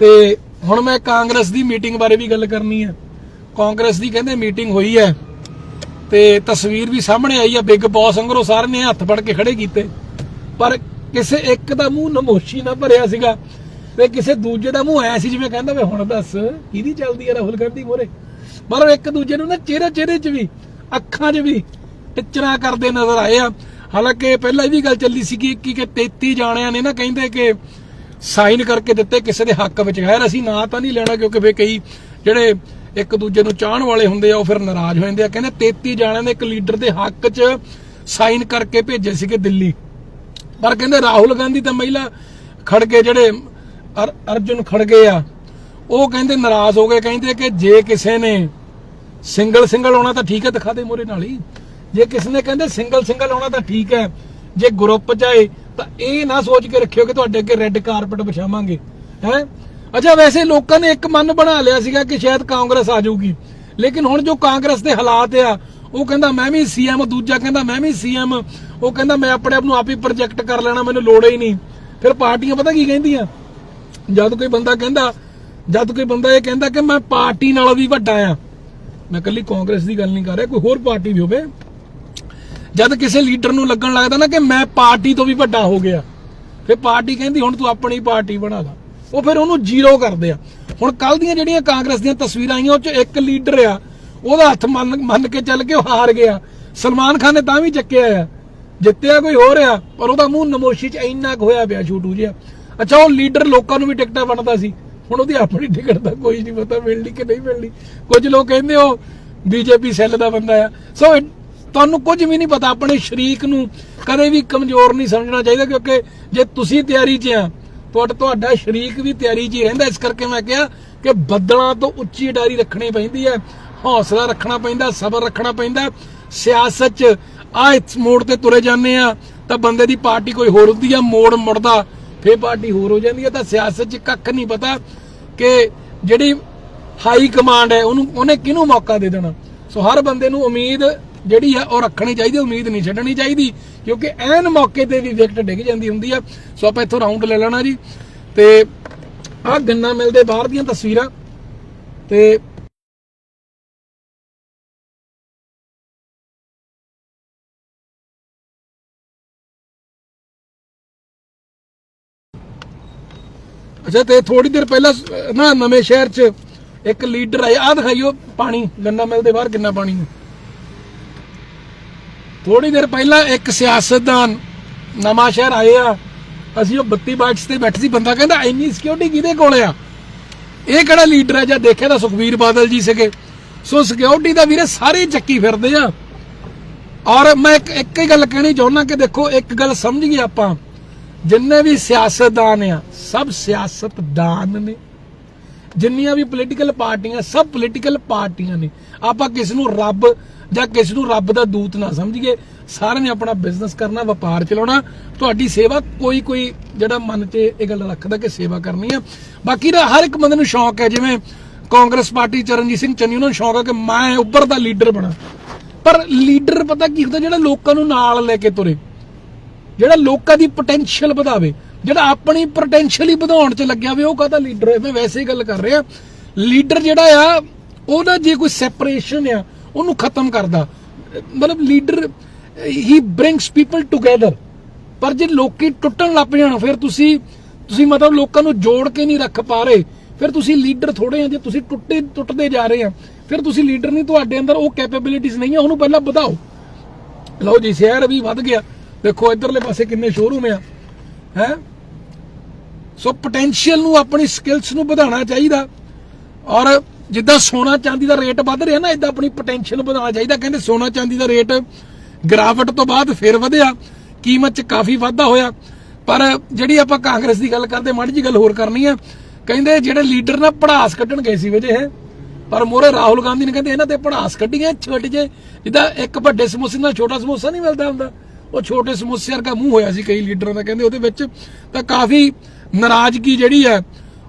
ਤੇ ਹੁਣ ਮੈਂ ਕਾਂਗਰਸ ਦੀ ਮੀਟਿੰਗ ਬਾਰੇ ਵੀ ਗੱਲ ਕਰਨੀ ਹੈ ਕਾਂਗਰਸ ਦੀ ਕਹਿੰਦੇ ਮੀਟਿੰਗ ਹੋਈ ਹੈ। ਤੇ ਤਸਵੀਰ ਵੀ ਸਾਹਮਣੇ ਆਈ ਹੈ ਬਿੱਗ ਬੌਸ ਅੰਗਰੋ ਸਾਰਿਆਂ ਨੇ ਹੱਥ ਫੜ ਕੇ ਖੜੇ ਕੀਤੇ। ਪਰ ਕਿਸੇ ਇੱਕ ਦਾ ਮੂੰਹ ਨਮੋਸ਼ੀ ਨਾਲ ਭਰਿਆ ਸੀਗਾ ਤੇ ਕਿਸੇ ਦੂਜੇ ਦਾ ਮੂੰਹ ਐ ਸੀ, ਜਿਵੇਂ ਕਹਿੰਦਾ ਵੇ ਹੁਣ ਦੱਸ, ਕਿਹਦੀ ਚੱਲਦੀ ਹੈ ਰਾਹੁਲ ਗਾਂਧੀ ਮੋਰੇ ਮਤਲਬ ਇੱਕ ਦੂਜੇ ਨੂੰ ਨਾ ਚਿਹਰੇ ਚਿਹਰੇ 'ਚ ਵੀ, ਅੱਖਾਂ 'ਚ ਵੀ ਟਿਚਰਾ ਕਰਦੇ ਨਜ਼ਰ ਆਏ ਆ। ਹਾਲਾਂਕਿ ਪਹਿਲਾਂ ਇਹ ਵੀ ਗੱਲ ਚੱਲੀ ਸੀ ਕਿ ਕਿ 33 ਜਾਣਿਆਂ ਨੇ ਨਾ ਕਹਿੰਦੇ ਕਿ ਸਾਈਨ ਕਰਕੇ ਦਿੱਤੇ, ਕਿਸੇ ਦੇ ਹੱਕ ਵਿੱਚ ਖੈਰ ਅਸੀਂ ਨਾਂ ਤਾਂ ਨਹੀਂ ਲੈਣਾ, ਕਿਉਂਕਿ ਫੇ ਕਈ ਜਿਹੜੇ ਇੱਕ ਦੂਜੇ ਨੂੰ ਚਾਹਣ ਵਾਲੇ ਹੁੰਦੇ ਆ, ਉਹ ਫਿਰ ਨਾਰਾਜ਼ ਹੋ ਜਾਂਦੇ ਆ। ਕਹਿੰਦੇ 33 ਜਾਣਿਆਂ ਨੇ ਇੱਕ ਲੀਡਰ ਦੇ ਹੱਕ 'ਚ ਸਾਈਨ ਕਰਕੇ ਭੇਜੇ ਸੀਗੇ ਦਿੱਲੀ। ਪਰ ਕਹਿੰਦੇ ਰਾਹੁਲ ਗਾਂਧੀ ਤਾਂ ਮਹਿਲਾ ਖੜਗੇ ਜਿਹੜੇ ਅਰਜੁਨ ਖੜਗੇ ਆ, ਉਹ ਕਹਿੰਦੇ ਨਾਰਾਜ਼ ਹੋ ਗਏ। ਕਹਿੰਦੇ ਕਿ ਜੇ ਕਿਸੇ ਨੇ ਸਿੰਗਲ ਸਿੰਗਲ ਆਉਣਾ ਤਾਂ ਠੀਕ ਹੈ, ਦਿਖਾ ਦੇ ਮੋਰੇ ਨਾਲ ਹੀ। ਜੇ ਕਿਸੇ ਨੇ ਕਹਿੰਦੇ ਸਿੰਗਲ ਸਿੰਗਲ ਆਉਣਾ ਤਾਂ ਠੀਕ ਹੈ, ਜੇ ਗਰੁੱਪ ਚ ਆਏ ਤਾਂ ਇਹ ਨਾ ਸੋਚ ਕੇ ਰੱਖਿਓ ਕਿ ਤੁਹਾਡੇ ਅੱਗੇ ਰੈੱਡ ਕਾਰਪਟ ਵਿਛਾਵਾਂਗੇ। ਹੈ? ਅੱਛਾ, ਵੈਸੇ ਲੋਕਾਂ ਨੇ ਇੱਕ ਮਨ ਬਣਾ ਲਿਆ ਸੀਗਾ ਕਿ ਸ਼ਾਇਦ ਕਾਂਗਰਸ ਆ ਜਾਊਗੀ। ਲੇਕਿਨ ਹੁਣ ਜੋ ਕਾਂਗਰਸ ਦੇ ਹਾਲਾਤ ਆ, ਉਹ ਕਹਿੰਦਾ ਮੈਂ ਵੀ ਸੀਐਮ, ਦੂਜਾ ਕਹਿੰਦਾ ਮੈਂ ਵੀ ਸੀਐਮ, ਉਹ ਕਹਿੰਦਾ ਮੈਂ ਆਪਣੇ ਆਪ ਨੂੰ ਆਪ ਹੀ ਪ੍ਰੋਜੈਕਟ ਕਰ ਲੈਣਾ, ਮੈਨੂੰ ਲੋੜ ਹੀ ਨਹੀਂ। ਫਿਰ ਪਾਰਟੀਆਂ ਪਤਾ ਕੀ ਕਹਿੰਦੀਆਂ? ਜਦ ਕੋਈ ਬੰਦਾ ਕਹਿੰਦਾ, ਜਦ ਕੋਈ ਬੰਦਾ ਇਹ ਕਹਿੰਦਾ ਕਿ ਮੈਂ ਪਾਰਟੀ ਨਾਲੋਂ ਵੀ ਵੱਡਾ ਆ, ਮੈਂ ਕੱਲੀ ਕਾਂਗਰਸ ਦੀ ਗੱਲ ਨਹੀਂ ਕਰ ਰਿਹਾ, ਕੋਈ ਹੋਰ ਪਾਰਟੀ ਵੀ ਹੋਵੇ। ਜਦ ਕਿਸੇ ਲੀਡਰ ਨੂੰ ਲੱਗਣ ਲੱਗਦਾ ਨਾ ਕਿ ਮੈਂ ਪਾਰਟੀ ਤੋਂ ਵੀ ਵੱਡਾ ਹੋ ਗਿਆ, ਫਿਰ ਪਾਰਟੀ ਕਹਿੰਦੀ, ਹੁਣ ਤੂੰ ਆਪਣੀ ਪਾਰਟੀ ਬਣਾ ਲਾ। ਉਹ ਫਿਰ ਉਹਨੂੰ ਜ਼ੀਰੋ ਕਰਦੇ ਆ। ਹੁਣ ਕੱਲ ਦੀਆਂ ਜਿਹੜੀਆਂ ਕਾਂਗਰਸ ਦੀਆਂ ਤਸਵੀਰਾਂ ਆਈਆਂ, ਉਹ ਚ ਇੱਕ ਲੀਡਰ ਆ, ਉਹਦਾ ਹੱਥ ਮੰਨ ਮੰਨ ਕੇ ਚੱਲ ਕੇ ਉਹ ਹਾਰ ਗਿਆ। ਸਲਮਾਨ ਖਾਨ ਨੇ ਤਾਂ ਵੀ ਚੱਕਿਆ ਆ। ਜਿੱਤਿਆ ਕੋਈ ਹੋਰ ਆ, ਪਰ ਉਹਦਾ ਮੂੰਹ ਨਮੋਸ਼ੀ ਚ ਇੰਨਾ ਕੁ ਹੋਇਆ ਪਿਆ ਛੂਟੂ ਜਿਹਾ। ਅੱਛਾ, ਉਹ ਲੀਡਰ ਲੋਕਾਂ ਨੂੰ ਵੀ ਟਿਕਟਾਂ ਵੰਡਦਾ ਸੀ। ਹੁਣ ਉਹਦੀ ਆਪਣੀ ਟਿਕਟ ਦਾ ਕੋਈ ਨਹੀਂ ਪਤਾ ਮਿਲਣੀ ਕਿ ਨਹੀਂ ਮਿਲਣੀ। ਕੁਝ ਲੋਕ ਕਹਿੰਦੇ ਉਹ ਬੀਜੇਪੀ ਸੈੱਲ ਦਾ ਬੰਦਾ ਆ। ਸੋ ਤੁਹਾਨੂੰ ਕੁਝ ਵੀ ਨਹੀਂ ਪਤਾ, ਆਪਣੇ ਸ਼ਰੀਕ ਨੂੰ ਕਦੇ ਵੀ ਕਮਜ਼ੋਰ ਨਹੀਂ ਸਮਝਣਾ ਚਾਹੀਦਾ, ਕਿਉਂਕਿ ਜੇ ਤੁਸੀਂ ਤਿਆਰੀ 'ਚ ਆ ਤੁਹਾਡਾ ਤੁਹਾਡਾ ਸ਼ਰੀਕ ਵੀ ਤਿਆਰੀ 'ਚ ਹੀ ਰਹਿੰਦਾ। ਇਸ ਕਰਕੇ ਮੈਂ ਕਿਹਾ ਕਿ ਬੱਦਲਾਂ ਤੋਂ ਉੱਚੀ ਡਾਰੀ ਰੱਖਣੀ ਪੈਂਦੀ ਹੈ। ਹੌਸਲਾ ਰੱਖਣਾ ਪੈਂਦਾ, ਸਬਰ ਰੱਖਣਾ ਪੈਂਦਾ। ਸਿਆਸਤ 'ਚ ਆ ਇਸ ਮੋੜ ਤੇ ਤੁਰੇ ਜਾਂਦੇ ਆ, ਤਾਂ ਬੰਦੇ ਦੀ ਪਾਰਟੀ ਕੋਈ ਹੋਰ ਹੁੰਦੀ ਆ, ਮੋੜ ਮੁੜਦਾ, ਫੇਰ ਪਾਰਟੀ ਹੋਰ ਹੋ ਜਾਂਦੀ ਹੈ ਤਾਂ ਸਿਆਸਤ 'ਚ ਕੱਖ ਨਹੀਂ ਪਤਾ ਕਿ ਜਿਹੜੀ ਹਾਈ ਕਮਾਂਡ ਹੈ, ਉਹਨੂੰ ਉਹਨੇ ਕਿਹਨੂੰ ਮੌਕਾ ਦੇ ਦੇਣਾ। ਸੋ ਹਰ ਬੰਦੇ ਨੂੰ ਉਮੀਦ ਜਿਹੜੀ ਆ ਉਹ ਰੱਖਣੀ ਚਾਹੀਦੀ ਉਮੀਦ ਨਹੀਂ ਛੱਡਣੀ ਚਾਹੀਦੀ, ਕਿਉਂਕਿ ਐਨ ਮੌਕੇ ਤੇ ਵੀ ਵਿਕਟ ਡਿੱਗ ਜਾਂਦੀ ਹੁੰਦੀ ਆ ਸੋ ਆਪਾਂ ਇੱਥੋਂ ਰਾਉਂਡ ਲੈ ਲੈਣਾ ਜੀ। ਤੇ ਆ ਗੰਨਾ ਮਿਲ ਦੇ ਬਾਹਰ ਦੀਆਂ ਤਸਵੀਰਾਂ। ਤੇ ਅੱਛਾ, ਤੇ ਥੋੜੀ ਦੇਰ ਪਹਿਲਾਂ ਨਾ, ਨਵੇਂ ਸ਼ਹਿਰ 'ਚ ਇੱਕ ਲੀਡਰ ਆਇਆ ਆ ਦਿਖਾਈਓ ਪਾਣੀ, ਗੰਨਾ ਮਿਲ ਦੇ ਬਾਹਰ ਕਿੰਨਾ ਪਾਣੀ ਹੈ। ਥੋੜੀ ਦੇਰ ਪਹਿਲਾਂ ਇੱਕ ਸਿਆਸਤਦਾਨ ਨਵਾਂ ਸ਼ਹਿਰ ਆਏ ਆ। ਅਸੀਂ ਉਹ 32 ਬਾਈਟਸ ਤੇ ਬੈਠੇ ਸੀ, ਬੰਦਾ ਕਹਿੰਦਾ, ਇੰਨੀ ਸਿਕਿਉਰਿਟੀ ਕਿਹਦੇ ਕੋਲ ਆ? ਇਹ ਕਿਹੜਾ ਲੀਡਰ ਹੈ ਜਾਂ ਦੇਖਿਆ ਤਾਂ ਸੁਖਵੀਰ ਬਾਦਲ ਜੀ ਸੀਗੇ। ਸੋ ਸਿਕਿਉਰਿਟੀ ਦਾ ਵੀਰੇ ਸਾਰੇ ਚੱਕੀ ਫਿਰਦੇ ਆ। ਔਰ ਮੈਂ ਇੱਕ ਇੱਕ ਹੀ ਗੱਲ ਕਹਿਣੀ ਚਾਹੁੰਦਾ ਕਿ ਦੇਖੋ, ਇੱਕ ਗੱਲ ਸਮਝ ਗਏ ਆਪਾਂ। ਜਿੰਨੇ ਵੀ ਸਿਆਸਤਦਾਨ ਆ, ਸਭ ਸਿਆਸਤਦਾਨ ਨੇ। ਜਿੰਨੀਆਂ ਵੀ ਪੋਲੀਟੀਕਲ ਪਾਰਟੀਆਂ, ਸਭ ਪੋਲੀਟੀਕਲ ਪਾਰਟੀਆਂ ਨੇ। ਆਪਾਂ ਕਿਸ ਨੂੰ ਰੱਬ ਜਾਂ ਕਿਸੇ ਨੂੰ ਰੱਬ ਦਾ ਦੂਤ ਨਾ ਸਮਝੀਏ, ਸਾਰਿਆਂ ਨੇ ਆਪਣਾ ਬਿਜ਼ਨਸ ਕਰਨਾ, ਵਪਾਰ ਚਲਾਉਣਾ। ਤੁਹਾਡੀ ਸੇਵਾ ਕੋਈ ਕੋਈ ਜਿਹੜਾ ਮਨ 'ਚ ਇਹ ਗੱਲ ਰੱਖਦਾ ਕਿ ਸੇਵਾ ਕਰਨੀ ਆ। ਬਾਕੀ ਦਾ ਹਰ ਇੱਕ ਬੰਦੇ ਨੂੰ ਸ਼ੌਂਕ ਹੈ, ਜਿਵੇਂ ਕਾਂਗਰਸ ਪਾਰਟੀ ਚਰਨਜੀਤ ਸਿੰਘ ਚੰਨੀ, ਉਹਨਾਂ ਨੂੰ ਸ਼ੌਂਕ ਹੈ ਕਿ ਮੈਂ ਉੱਪਰ ਦਾ ਲੀਡਰ ਬਣਾ। ਪਰ ਲੀਡਰ ਪਤਾ ਕੀ ਹੁੰਦਾ, ਜਿਹੜਾ ਲੋਕਾਂ ਨੂੰ ਨਾਲ ਲੈ ਕੇ ਤੁਰੇ, ਜਿਹੜਾ ਲੋਕਾਂ ਦੀ ਪੋਟੈਂਸ਼ੀਅਲ ਵਧਾਵੇ, ਜਿਹੜਾ ਆਪਣੀ ਪੋਟੈਂਸ਼ੀਅਲ ਹੀ ਵਧਾਉਣ 'ਚ ਲੱਗਿਆ ਹੋਵੇ, ਉਹ ਕਾਹਦਾ ਲੀਡਰ ਹੈ? ਮੈਂ ਵੈਸੇ ਹੀ ਗੱਲ ਕਰ ਰਿਹਾ। ਲੀਡਰ ਜਿਹੜਾ ਆ, ਉਹਦਾ ਜੇ ਕੋਈ ਸੈਪਰੇਸ਼ਨ ਆ ਉਹਨੂੰ ਖਤਮ ਕਰਦਾ। ਮਤਲਬ ਲੀਡਰ ਹੀ ਬ੍ਰਿੰਗਸ ਪੀਪਲ ਟੁਗੇਦਰ ਪਰ ਜੇ ਲੋਕੀ ਟੁੱਟਣ ਲੱਗ ਜਾਣ ਫਿਰ ਤੁਸੀਂ ਤੁਸੀਂ ਮਤਲਬ ਲੋਕਾਂ ਨੂੰ ਜੋੜ ਕੇ ਨਹੀਂ ਰੱਖ ਪਾ ਰਹੇ। ਫਿਰ ਤੁਸੀਂ ਲੀਡਰ ਥੋੜੇ ਆ, ਜੇ ਤੁਸੀਂ ਟੁੱਟੇ, ਟੁੱਟਦੇ ਜਾ ਰਹੇ ਆ, ਫਿਰ ਤੁਸੀਂ ਲੀਡਰ ਨਹੀਂ, ਤੁਹਾਡੇ ਅੰਦਰ ਉਹ ਕੈਪੇਬਿਲਿਟੀਜ਼ ਨਹੀਂ ਆ, ਉਹਨੂੰ ਪਹਿਲਾਂ ਵਧਾਓ। ਲਓ ਜੀ, ਸ਼ਹਿਰ ਵੀ ਵੱਧ ਗਿਆ। ਦੇਖੋ, ਇਧਰਲੇ ਪਾਸੇ ਕਿੰਨੇ ਸ਼ੋਰੂਮ ਆ। ਹੈ? ਸੋ ਪੋਟੈਂਸ਼ੀਅਲ ਨੂੰ, ਆਪਣੀ ਸਕਿੱਲਸ ਨੂੰ ਵਧਾਉਣਾ ਚਾਹੀਦਾ। ਔਰ ਜਿੱਦਾਂ ਸੋਨਾ ਚਾਂਦੀ ਦਾ ਰੇਟ ਵੱਧ ਰਿਹਾ ਨਾ, ਇਦਾਂ ਆਪਣੀ ਪੋਟੈਂਸ਼ੀਅਲ ਵਧਾਉਣਾ ਚਾਹੀਦਾ। ਕਹਿੰਦੇ ਸੋਨਾ ਚਾਂਦੀ ਦਾ ਰੇਟ ਗਿਰਾਵਟ ਤੋਂ ਬਾਅਦ ਫਿਰ ਵਧਿਆ। ਕੀਮਤ 'ਚ ਕਾਫੀ ਵਾਧਾ ਹੋਇਆ। ਪਰ ਜਿਹੜੀ ਆਪਾਂ ਕਾਂਗਰਸ ਦੀ ਗੱਲ ਕਰਦੇ, ਮਾੜੀ ਜੀ ਗੱਲ ਹੋਰ ਕਰਨੀ ਆ ਕਹਿੰਦੇ ਜਿਹੜੇ ਲੀਡਰ ਨਾ ਪੜਾਸ ਕੱਢਣ ਗਏ ਸੀ ਵਜੇ ਹੈ ਪਰ ਮੋਰੇ ਰਾਹੁਲ ਗਾਂਧੀ ਨੇ ਕਹਿੰਦੇ ਇਹਨਾਂ ਤੇ ਪੜਾਸ ਕੱਢੀਆਂ ਛੋਟੇ ਜੇ। ਜਿੱਦਾਂ ਇੱਕ ਵੱਡੇ ਸਮੋਸੇ ਨਾਲ ਛੋਟਾ ਸਮੋਸਾ ਨਹੀਂ ਮਿਲਦਾ ਹੁੰਦਾ। ਉਹ ਛੋਟੇ ਸਮੋਸੇ ਵਰਗਾ ਮੂੰਹ ਹੋਇਆ ਸੀ ਕਈ ਲੀਡਰਾਂ ਦਾ, ਕਹਿੰਦੇ ਉਹਦੇ ਵਿੱਚ ਤਾਂ ਕਾਫੀ ਨਾਰਾਜ਼ਗੀ ਜਿਹੜੀ ਹੈ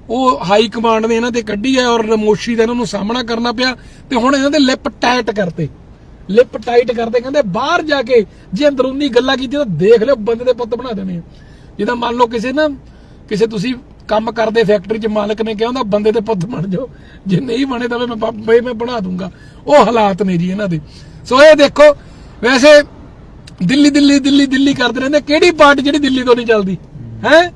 ਉਹ ਹਾਈ ਕਮਾਂਡ ਨੇ ਇਹਨਾਂ ਤੇ ਕੱਢੀ ਹੈ ਔਰ ਨਮੋਸ਼ੀ ਦਾ ਇਹਨਾਂ ਨੂੰ ਸਾਹਮਣਾ ਕਰਨਾ ਪਿਆ ਤੇ ਹੁਣ ਇਹਨਾਂ ਦੇ ਲਿਪ ਟਾਈਟ ਕਰਤੇ। ਲਿਪ ਟਾਈਟ ਕਰਦੇ ਕਹਿੰਦੇ ਬਾਹਰ ਜਾ ਕੇ ਜੇ ਅੰਦਰੂਨੀ ਗੱਲਾਂ ਕੀਤੀਆਂ ਤਾਂ ਦੇਖ ਲਿਓ, ਬੰਦੇ ਦੇ ਪੁੱਤ ਬਣਾ ਦੇਣੇ ਜਿੱਦਾਂ ਮੰਨ ਲਓ ਕਿਸੇ ਨਾ, ਕਿਸੇ ਤੁਸੀਂ ਕੰਮ ਕਰਦੇ ਫੈਕਟਰੀ 'ਚ ਮਾਲਕ ਨੇ ਕਿਹਾ ਹੁੰਦਾ, ਬੰਦੇ ਦੇ ਪੁੱਤ ਬਣ ਜਾਓ। ਜੇ ਨਹੀਂ ਬਣੇ ਤਾਂ ਮੈਂ ਬਾਬੇ ਮੈਂ ਬਣਾ ਦੂੰਗਾ। ਉਹ ਹਾਲਾਤ ਨੇ ਜੀ ਇਹਨਾਂ ਦੇ। ਸੋ ਇਹ ਦੇਖੋ, ਵੈਸੇ ਦਿੱਲੀ ਦਿੱਲੀ ਦਿੱਲੀ ਦਿੱਲੀ ਕਰਦੇ ਰਹਿੰਦੇ। ਕਿਹੜੀ ਪਾਰਟੀ ਜਿਹੜੀ ਦਿੱਲੀ ਤੋਂ ਨਹੀਂ ਚੱਲਦੀ? ਹੈ?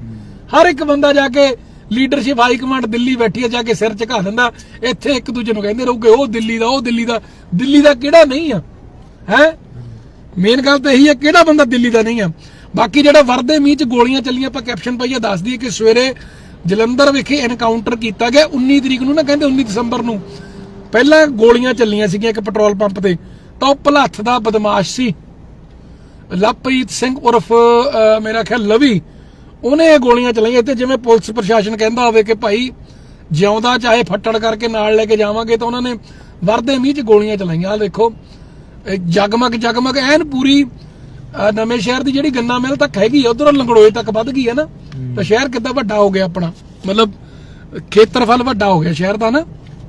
ਹਰ ਇੱਕ ਬੰਦਾ ਜਾ ਕੇ ਲੀਡਰਸ਼ਿਪ ਹਾਈ ਕਮਾਂਡ ਦਿੱਲੀ ਬੈਠੀ ਹੈ ਜਾ ਕੇ ਸਿਰ ਝੁਕਾ ਦਿੰਦਾ। ਇੱਥੇ ਇੱਕ ਦੂਜੇ ਨੂੰ ਕਹਿੰਦੇ ਰਹੋਗੇ, ਉਹ ਦਿੱਲੀ ਦਾ, ਉਹ ਦਿੱਲੀ ਦਾ। ਦਿੱਲੀ ਦਾ ਕਿਹੜਾ ਨਹੀਂ ਆ? ਹੈ? ਮੇਨ ਗੱਲ ਤਾਂ ਇਹੀ ਹੈ ਕਿਹੜਾ ਬੰਦਾ ਦਿੱਲੀ ਦਾ ਨਹੀਂ ਆ? ਬਾਕੀ ਜਿਹੜਾ ਵਰਦੇ ਮੀਂਹ ਚ ਗੋਲੀਆਂ ਚੱਲੀਆਂ, ਆਪਾਂ ਕੈਪਸ਼ਨ ਪਾਈਆ ਦੱਸ ਦਈਏ ਕਿ ਸਵੇਰੇ ਜਲੰਧਰ ਵਿਖੇ ਐਨਕਾਊਂਟਰ ਕੀਤਾ ਗਿਆ। 19 ਤਰੀਕ ਨੂੰ ਨਾ ਕਹਿੰਦੇ 19 ਦਸੰਬਰ ਨੂੰ। ਪਹਿਲਾਂ ਗੋਲੀਆਂ ਚੱਲੀਆਂ ਸੀਗੀਆਂ ਇੱਕ ਪੈਟਰੋਲ ਪੰਪ ਤੇ। ਤਾਂ ਉਹ ਭਲੱਥ ਦਾ ਬਦਮਾਸ਼ ਸੀ। ਲਵਪ੍ਰੀਤ ਸਿੰਘ ਉਰਫ ਮੇਰਾ ਖਿਆਲ ਲਵੀ। ਉਹਨੇ ਇਹ ਗੋਲੀਆਂ ਚਲਾਈਆਂ ਤੇ ਜਿਵੇਂ ਪੁਲਿਸ ਪ੍ਰਸ਼ਾਸਨ ਕਹਿੰਦਾ ਹੋਵੇ ਕਿ ਭਾਈ ਜਿਉਂਦਾ ਚਾਹੇ ਫੱਟੜ ਕਰਕੇ ਨਾਲ ਲੈ ਕੇ ਜਾਵਾਂਗੇ ਤਾਂ ਉਹਨਾਂ ਨੇ ਵਰਦੇ ਮੀਂਹ 'ਚ ਗੋਲੀਆਂ ਚਲਾਈਆਂ। ਆ ਦੇਖੋ ਜਗਮਗ ਜਗਮਗ ਐਨ ਪੂਰੀ ਨਵੇਂ ਸ਼ਹਿਰ ਦੀ ਜਿਹੜੀ ਗੰਨਾ ਮਿਲ ਤੱਕ ਹੈਗੀ ਉਧਰੋਂ ਲੰਗੜੋਏ ਤੱਕ ਵੱਧ ਗਈ ਹੈ ਨਾ ਤਾਂ ਸ਼ਹਿਰ ਕਿੱਦਾਂ ਵੱਡਾ ਹੋ ਗਿਆ ਆਪਣਾ? ਮਤਲਬ ਖੇਤਰਫਲ ਵੱਡਾ ਹੋ ਗਿਆ ਸ਼ਹਿਰ ਦਾ ਨਾ।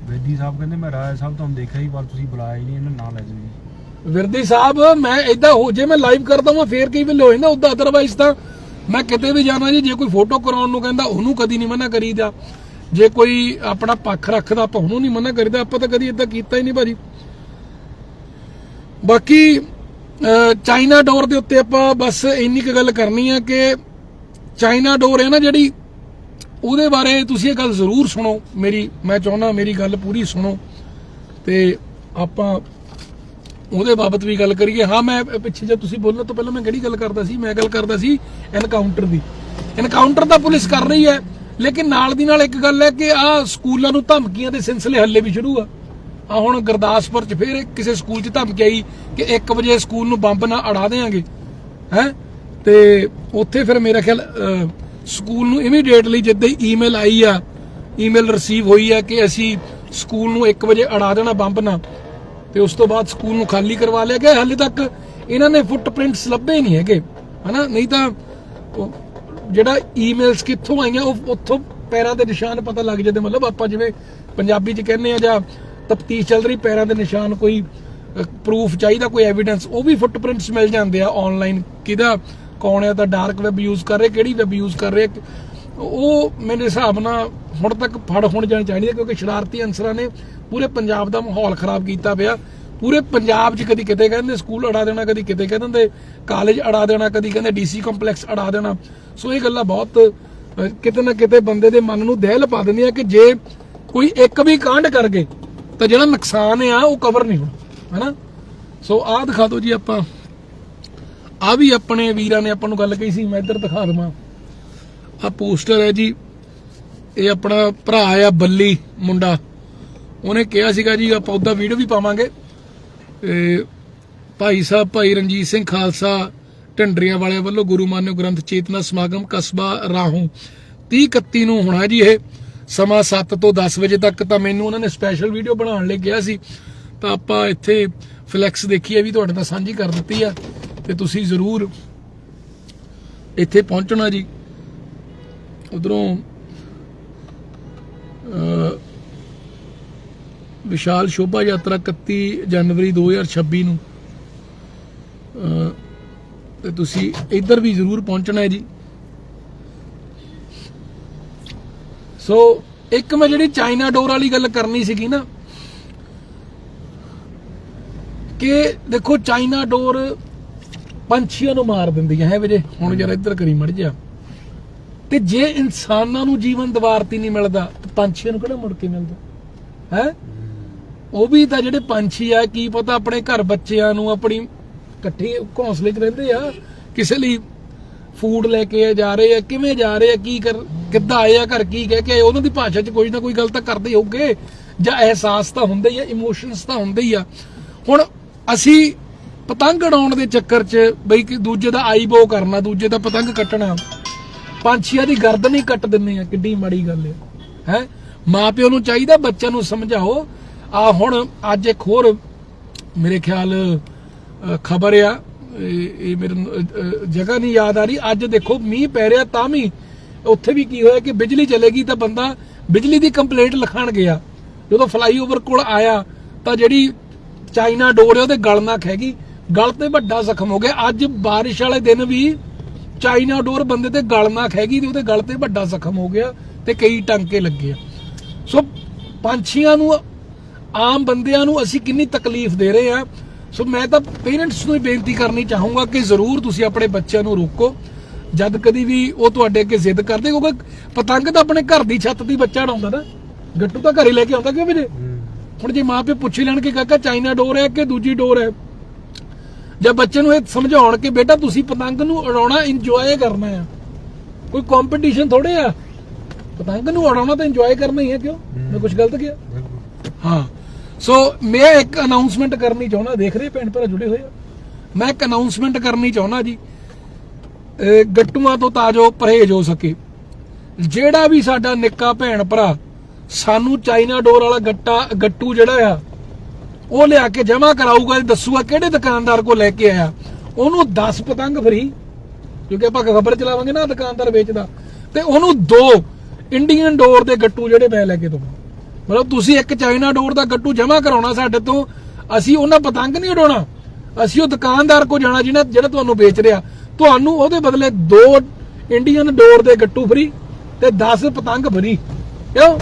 ਵੇਦੀ ਸਾਹਿਬ ਕਹਿੰਦੇ ਮੈਂ ਰਾਏ ਸਾਹਿਬ ਤੁਹਾਨੂੰ ਦੇਖਿਆ ਹੀ ਪਰ ਤੁਸੀਂ ਬੁਲਾਇਆ ਹੀ ਨਹੀਂ ਇਹਨਾਂ ਨਾਲ ਲੈ ਜੀ। ਵਿਰਦੀ ਸਾਹਿਬ ਮੈਂ ਇਦਾਂ ਹੋ ਜੇ ਮੈਂ ਲਾਈਵ ਕਰਦਾ ਹਾਂ ਫੇਰ ਕਈ ਵੇਲੇ ਹੋ ਜਾਂਦਾ ਉਦਾਂ ਅਦਰਵਾਈਜ਼ ਤਾਂ ਮੈਂ ਕਿਤੇ ਵੀ ਜਾਣਾ ਜੀ, ਜੇ ਕੋਈ ਫੋਟੋ ਕਰਾਉਣ ਨੂੰ ਕਹਿੰਦਾ, ਉਹਨੂੰ ਕਦੀ ਨਹੀਂ ਮਨਾ ਕਰੀਦਾ। ਜੇ ਕੋਈ ਆਪਣਾ ਪੱਖ ਰੱਖਦਾ, ਆਪਾਂ ਉਹਨੂੰ ਨਹੀਂ ਮਨਾ ਕਰੀਦਾ, ਆਪਾਂ ਤਾਂ ਕਦੀ ਇਦਾਂ ਕੀਤਾ ਹੀ ਨਹੀਂ ਭਾਜੀ। ਬਾਕੀ ਚਾਈਨਾ ਡੋਰ ਦੇ ਉੱਤੇ ਆਪਾਂ ਬਸ ਇੰਨੀ ਕੁ ਗੱਲ ਕਰਨੀ ਆ ਕਿ ਚਾਈਨਾ ਡੋਰ ਹੈ ਨਾ ਜਿਹੜੀ, ਉਹਦੇ ਬਾਰੇ ਤੁਸੀਂ ਇਹ ਗੱਲ ਜ਼ਰੂਰ ਸੁਣੋ। ਮੇਰੀ, ਮੈਂ ਚਾਹੁੰਦਾ ਮੇਰੀ ਗੱਲ ਪੂਰੀ ਸੁਣੋ। ਤੇ ਆਪਾਂ ਉਹਦੇ ਬਾਬਤ ਵੀ ਗੱਲ ਕਰੀਏ। ਹਾਂ, ਮੈਂ ਪਿੱਛੇ ਜੇ ਤੁਸੀਂ ਬੋਲਣ ਤੋਂ ਪਹਿਲਾਂ ਮੈਂ ਕਿਹੜੀ ਗੱਲ ਕਰਦਾ ਸੀ? ਮੈਂ ਗੱਲ ਕਰਦਾ ਸੀ ਐਨਕਾਊਂਟਰ ਦੀ। ਐਨਕਾਊਂਟਰ ਤਾਂ ਪੁਲਿਸ ਕਰ ਰਹੀ ਹੈ, ਲੇਕਿਨ ਨਾਲ ਦੀ ਨਾਲ ਇੱਕ ਗੱਲ ਹੈ ਕਿ ਆ ਸਕੂਲਾਂ ਨੂੰ ਧਮਕੀਆਂ ਦੇ ਸਿਲਸਿਲੇ ਹੱਲੇ ਵੀ ਸ਼ੁਰੂ ਆ। ਆ ਹੁਣ ਗੁਰਦਾਸਪੁਰ ਚ ਫਿਰ ਕਿਸੇ ਸਕੂਲ ਚ ਧਮਕੀ ਆਈ ਕਿ 1 ਵਜੇ ਸਕੂਲ ਨੂੰ ਬੰਬ ਨਾਲ ਅੜਾ ਦੇਾਂਗੇ ਹੈ? ਤੇ ਉੱਥੇ ਫਿਰ ਮੇਰਾ ਖਿਆਲ ਸਕੂਲ ਨੂੰ ਇਮੀਡੀਏਟਲੀ ਜਿੱਦਾਂ ਈਮੇਲ ਆਈ ਆ ਈਮੇਲ ਰਿਸੀਵ ਹੋਈ ਆ ਕਿ ਅਸੀਂ ਸਕੂਲ ਨੂੰ 1 ਵਜੇ ਅੜਾ ਦੇਣਾ, ਬੰਬ ਨਾਲ ਤੇ ਉਸ ਤੋਂ ਬਾਅਦ ਸਕੂਲ ਨੂੰ ਖਾਲੀ ਕਰਵਾ ਲਿਆ ਗਿਆ। ਹਾਲੇ ਤੱਕ ਇਹਨਾਂ ਨੇ ਫੁੱਟਪ੍ਰਿੰਟਸ ਲੱਭੇ ਨਹੀਂ ਹੈਗੇ, ਹਨਾ? ਨਹੀਂ ਤਾਂ ਜਿਹੜਾ ਈਮੇਲਸ ਕਿੱਥੋਂ ਆਈਆਂ, ਉਹ ਉੱਥੋਂ ਪੈਰਾਂ ਦੇ ਨਿਸ਼ਾਨ ਪਤਾ ਲੱਗ ਜਾਂਦੇ। ਮਤਲਬ ਆਪਾਂ ਜਿਵੇਂ ਪੰਜਾਬੀ ਚ ਕਹਿੰਦੇ ਆ ਜਾਂ ਤਫਤੀਸ਼ ਚੱਲ ਰਹੀ, ਪੈਰਾਂ ਦੇ ਨਿਸ਼ਾਨ ਕੋਈ ਪ੍ਰੂਫ ਚਾਹੀਦਾ, ਕੋਈ ਐਵੀਡੈਂਸ ਉਹ ਵੀ ਫੁੱਟਪ੍ਰਿੰਟਸ ਮਿਲ ਜਾਂਦੇ ਆ ਆਨਲਾਈਨ ਕਿਹਦਾ, ਕੌਣ ਹੈ ਤਾਂ ਡਾਰਕ ਵੈਬ ਯੂਜ਼ ਕਰ ਰਿਹਾ, ਕਿਹੜੀ ਵੈਬ ਯੂਜ਼ ਕਰ ਰਿਹਾ? ਉਹ ਮੇਰੇ ਹਿਸਾਬ ਨਾਲ ਹੁਣ ਤੱਕ ਫੜ ਹੋਣ ਜਾਣੀ ਚਾਹੀਦੀ ਹੈ, ਕਿਉਂਕਿ ਸ਼ਰਾਰਤੀ ਅਨਸਰਾਂ ਨੇ ਪੂਰੇ ਪੰਜਾਬ ਦਾ ਮਾਹੌਲ ਖਰਾਬ ਕੀਤਾ ਪਿਆ। ਪੂਰੇ ਪੰਜਾਬ 'ਚ ਕਦੀ ਕਿਤੇ ਕਹਿੰਦੇ ਸਕੂਲ ਅੜਾ ਦੇਣਾ, ਕਦੀ ਕਿਤੇ ਕਹਿ ਦਿੰਦੇ ਕਾਲਜ ਅੜਾ ਦੇਣਾ, ਕਦੀ ਕਹਿੰਦੇ ਡੀਸੀ ਕੰਪਲੈਕਸ ਅੜਾ ਦੇਣਾ। ਸੋ ਇਹ ਗੱਲਾਂ ਬਹੁਤ ਕਿਤੇ ਨਾ ਕਿਤੇ ਬੰਦੇ ਦੇ ਮਨ ਨੂੰ ਦਹਿਲ ਪਾ ਦਿੰਦੀਆਂ ਕਿ ਜੇ ਕੋਈ ਇੱਕ ਵੀ ਕਾਂਡ ਕਰ ਗਏ, ਤਾਂ ਜਿਹੜਾ ਨੁਕਸਾਨ ਆ, ਉਹ ਕਵਰ ਨਹੀਂ ਹੋਣਾ, ਹੈਨਾ? ਸੋ ਆਹ ਦਿਖਾ ਦਿਓ ਜੀ ਆਪਾਂ। ਆ ਵੀ ਆਪਣੇ ਵੀਰਾਂ ਨੇ ਆਪਾਂ ਨੂੰ ਗੱਲ ਕਹੀ ਸੀ, ਮੈਂ ਇੱਧਰ ਦਿਖਾ ਦਵਾਂ। ਆ ਪੋਸਟਰ ਹੈ ਜੀ, ਇਹ ਆਪਣਾ ਭਰਾ ਆ ਬੱਲੀ ਮੁੰਡਾ। ਉਹਨੇ ਕਿਹਾ ਸੀਗਾ ਜੀ, ਆਪਾਂ ਉਹਦਾ ਵੀਡੀਓ ਵੀ ਪਾਵਾਂਗੇ। ਤੇ ਭਾਈ ਸਾਹਿਬ, ਭਾਈ ਰਣਜੀਤ ਸਿੰਘ ਖਾਲਸਾ ਢੰਡਰੀਆਂ ਵਾਲਿਆਂ ਵੱਲੋਂ ਗੁਰੂ ਮਾਨਿਓ ਗ੍ਰੰਥ ਚੇਤਨਾ ਸਮਾਗਮ ਕਸਬਾ ਰਾਹੋਂ 30 31 ਨੂੰ ਹੋਣਾ ਜੀ ਇਹ। ਸਮਾਂ 7 ਤੋਂ 10 ਵਜੇ ਤੱਕ ਤਾਂ ਮੈਨੂੰ ਉਹਨਾਂ ਨੇ ਸਪੈਸ਼ਲ ਵੀਡੀਓ ਬਣਾਉਣ ਲਈ ਕਿਹਾ ਸੀ। ਤਾਂ ਆਪਾਂ ਇੱਥੇ ਫਲੈਕਸ ਦੇਖੀ ਹੈ ਵੀ ਤੁਹਾਡੇ ਨਾਲ ਸਾਂਝੀ ਕਰ ਦਿੱਤੀ ਆ। ਤੇ ਤੁਸੀਂ ਜ਼ਰੂਰ ਇੱਥੇ ਪਹੁੰਚਣਾ ਜੀ। ਉਧਰੋਂ ਵਿਸ਼ਾਲ ਸ਼ੋਭਾ ਯਾਤਰਾ 31 ਜਨਵਰੀ 2026 ਨੂੰ। ਅਹ, ਤੇ ਤੁਸੀਂ ਇੱਧਰ ਵੀ ਜ਼ਰੂਰ ਪਹੁੰਚਣਾ ਹੈ ਜੀ। ਸੋ ਇੱਕ ਮੈਂ ਜਿਹੜੀ ਚਾਈਨਾ ਡੋਰ ਵਾਲੀ ਗੱਲ ਕਰਨੀ ਸੀਗੀ ਨਾ ਕਿ ਦੇਖੋ ਚਾਈਨਾ ਡੋਰ ਪੰਛੀਆਂ ਨੂੰ ਮਾਰ ਦਿੰਦੀਆਂ ਹੈ ਵੀਰੇ? ਹੁਣ ਜਰਾ ਇੱਧਰ ਕਰੀ ਮੜ ਜਾ ਤੇ ਜੇ ਇਨਸਾਨਾਂ ਨੂੰ ਜੀਵਨ ਦਵਾਰਤੀ ਨਹੀਂ ਮਿਲਦਾ ਤਾਂ ਪੰਛੀਆਂ ਨੂੰ ਕਿਹੜਾ ਮੁੜ ਕੇ ਮਿਲਦਾ? ਹੈ? ਉਹ ਵੀ ਤਾਂ ਜਿਹੜੇ ਪੰਛੀ ਆ ਕੀ ਪਤਾ ਆਪਣੇ ਘਰ ਬੱਚਿਆਂ ਨੂੰ ਆਪਣੀ ਇਕੱਠੇ ਘੌਂਸਲੇ 'ਚ ਰਹਿੰਦੇ ਆ ਕਿਸੇ ਲਈ ਫੂਡ ਲੈ ਕੇ ਜਾ ਰਹੇ ਆ ਕਿਵੇਂ ਜਾ ਰਹੇ ਆ ਕੀ ਕਰ ਕਿੱਦਾਂ ਆਏ ਆ ਘਰ ਕੀ ਕਹਿ ਕੇ ਆਏ, ਉਹਨਾਂ ਦੀ ਭਾਸ਼ਾ 'ਚ ਕੋਈ ਨਾ ਕੋਈ ਗੱਲ ਤਾਂ ਕਰਦੇ ਹੋਗੇ ਜਾਂ ਅਹਿਸਾਸ ਤਾਂ ਹੁੰਦੇ ਹੀ ਆ ਇਮੋਸ਼ਨਸ ਤਾਂ ਹੁੰਦੇ ਹੀ ਆ। ਹੁਣ ਅਸੀਂ ਪਤੰਗ ਉਡਾਉਣ ਦੇ ਚੱਕਰ 'ਚ ਬਈ ਕਿ ਦੂਜੇ ਦਾ ਆਈਬੋ ਕਰਨਾ ਦੂਜੇ ਦਾ ਪਤੰਗ ਕੱਟਣਾ ਪੰਛੀਆਂ ਦੀ ਗਰਦਨ ਹੀ ਕੱਟ ਦਿੰਨੇ ਆ, ਕਿੱਡੀ ਮਾੜੀ ਗੱਲ ਹੈ ਹੈ? ਮਾਪਿਓ ਨੂੰ ਚਾਹੀਦਾ, ਬੱਚਿਆਂ ਨੂੰ ਸਮਝਾਓ। ਆ ਹੁਣ ਅੱਜ ਇੱਕ ਹੋਰ ਮੇਰੇ ਖਿਆਲ ਖਬਰ ਆ। ਇਹ ਮੇਰੇ ਜਗ੍ਹਾ ਨਹੀਂ ਯਾਦ ਆ ਰਹੀ। ਅੱਜ ਦੇਖੋ, ਮੀਂਹ ਪੈ ਰਿਹਾ ਤਾਂ ਵੀ ਉੱਥੇ ਵੀ ਕੀ ਹੋਇਆ ਕਿ ਬਿਜਲੀ ਚਲੇਗੀ ਤਾਂ ਬੰਦਾ ਬਿਜਲੀ ਦੀ ਕੰਪਲੇਂਟ ਲਿਖਾਣ ਗਿਆ। ਜਦੋਂ ਫਲਾਈਓਵਰ ਕੋਲ ਆਇਆ, ਤਾਂ ਜਿਹੜੀ ਚਾਈਨਾ ਡੋਰ ਹੈ ਉਹਦੇ ਗਲ ਨਾਲ ਖਹਿ ਗਈ। ਗਲ ਤੇ ਵੱਡਾ ਜ਼ਖਮ ਹੋ ਗਿਆ। ਅੱਜ ਬਾਰਿਸ਼ ਵਾਲੇ ਦਿਨ ਵੀ ਚਾਈਨਾ ਡੋਰ ਬੰਦੇ ਤੇ ਗਲ ਨਾਲ ਖਹਿ ਗਈ ਤੇ ਉਹਦੇ ਗਲ ਤੇ ਵੱਡਾ ਜ਼ਖਮ ਹੋ ਗਿਆ ਤੇ ਕਈ ਟਾਂਕੇ ਲੱਗੇ ਆ। ਸੋ ਪੰਛੀਆਂ ਨੂੰ ਆਮ ਬੰਦਿਆਂ ਨੂੰ ਅਸੀਂ ਕਿੰਨੀ ਤਕਲੀਫ ਦੇ ਰਹੇ ਆ। ਸੋ ਮੈਂ ਤਾਂ ਪੇਰੈਂਟਸ ਨੂੰ ਹੀ ਬੇਨਤੀ ਕਰਨੀ ਚਾਹੂੰਗਾ ਕਿ ਜ਼ਰੂਰ ਤੁਸੀਂ ਆਪਣੇ ਬੱਚਿਆਂ ਨੂੰ ਰੋਕੋ। ਜਦ ਕਦੀ ਵੀ ਉਹ ਤੁਹਾਡੇ ਅੱਗੇ ਜ਼ਿੱਦ ਕਰਦੇ ਕਿਉਂਕਿ ਪਤੰਗ ਤਾਂ ਆਪਣੇ ਘਰ ਦੀ ਛੱਤ ਦੀ ਬੱਚਾ ਉਡਾਉਂਦਾ ਨਾ। ਗੱਟੂ ਤਾਂ ਘਰੇ ਲੈ ਕੇ ਆਉਂਦਾ ਕਿਉਂ ਵੀਰੇ? ਹੁਣ ਜੇ ਮਾਪੇ ਪੁੱਛ ਲੈਣ ਕਿ ਕਾਕਾ ਚਾਈਨਾ ਡੋਰ ਹੈ ਕਿ ਦੂਜੀ ਡੋਰ ਹੈ? ਜਾਂ ਬੱਚੇ ਨੂੰ ਇਹ ਸਮਝਾਉਣ ਕਿ ਬੇਟਾ ਤੁਸੀਂ ਪਤੰਗ ਨੂੰ ਉਡਾਉਣਾ ਇੰਜੋਏ ਕਰਨਾ ਆ। ਕੋਈ ਕੰਪੀਟੀਸ਼ਨ ਥੋੜੇ ਆ। ਪਤੰਗ ਨੂੰ ਉਡਾਉਣਾ ਤਾਂ ਇੰਜੋਏ ਕਰਨਾ ਹੀ ਹੈ ਕਿਉਂ? ਮੈਂ ਕੁਝ ਗਲਤ ਕਿਹਾ? ਹਾਂ। ਸੋ ਮੈਂ ਇੱਕ ਅਨਾਉਂਸਮੈਂਟ ਕਰਨੀ ਚਾਹੁੰਦਾ। ਦੇਖ ਰਹੇ ਭੈਣ ਭਰਾ ਜੁੜੇ ਹੋਏ ਆ? ਮੈਂ ਇੱਕ ਅਨਾਉਂਸਮੈਂਟ ਕਰਨੀ ਚਾਹੁੰਦਾ ਜੀ। ਗੱਟੂਆਂ ਤੋਂ ਤਾਂ ਜੋ ਪਰਹੇਜ਼ ਹੋ ਸਕੇ। ਜਿਹੜਾ ਵੀ ਸਾਡਾ ਨਿੱਕਾ ਭੈਣ ਭਰਾ ਸਾਨੂੰ ਚਾਈਨਾ ਡੋਰ ਵਾਲਾ ਗੱਟਾ ਗੱਟੂ ਜਿਹੜਾ ਆ ਉਹ ਲਿਆ ਕੇ ਜਮਾ ਕਰਾਊਗਾ ਦੱਸੂਗਾ ਕਿਹੜੇ ਦੁਕਾਨਦਾਰ ਕੋ ਲੈ ਕੇ ਆਇਆ। ਉਹਨੂੰ 10 ਪਤੰਗ ਫਰੀ, ਕਿਉਂਕਿ ਆਪਾਂ ਖਬਰ ਚਲਾਵਾਂਗੇ ਨਾ ਦੁਕਾਨਦਾਰ ਵੇਚਦਾ। ਤੇ ਉਹਨੂੰ ਦੋ ਇੰਡੀਅਨ ਡੋਰ ਦੇ ਗੱਟੂ ਜਿਹੜੇ ਮੈਂ ਲੈ ਕੇ ਦਊਂਗਾ। ਮਤਲਬ ਤੁਸੀਂ ਇੱਕ ਚਾਈਨਾ ਡੋਰ ਦਾ ਗੱਟੂ ਜਮਾ ਕਰਾਉਣਾ ਸਾਡੇ ਤੋਂ, ਅਸੀਂ ਉਹਨਾਂ ਪਤੰਗ ਨਹੀਂ ਉਡਾਉਣਾ। ਅਸੀਂ ਉਹ ਦੁਕਾਨਦਾਰ ਕੋ ਜਾਣਾ ਜਿਹਨੇ ਜਿਹੜਾ ਤੁਹਾਨੂੰ ਵੇਚ ਰਿਹਾ। ਤੁਹਾਨੂੰ ਉਹਦੇ ਬਦਲੇ ਦੋ ਇੰਡੀਅਨ ਡੋਰ ਦੇ ਗੱਟੂ ਫਰੀ ਤੇ 10 ਪਤੰਗ ਫਰੀ। ਕਿਉਂ?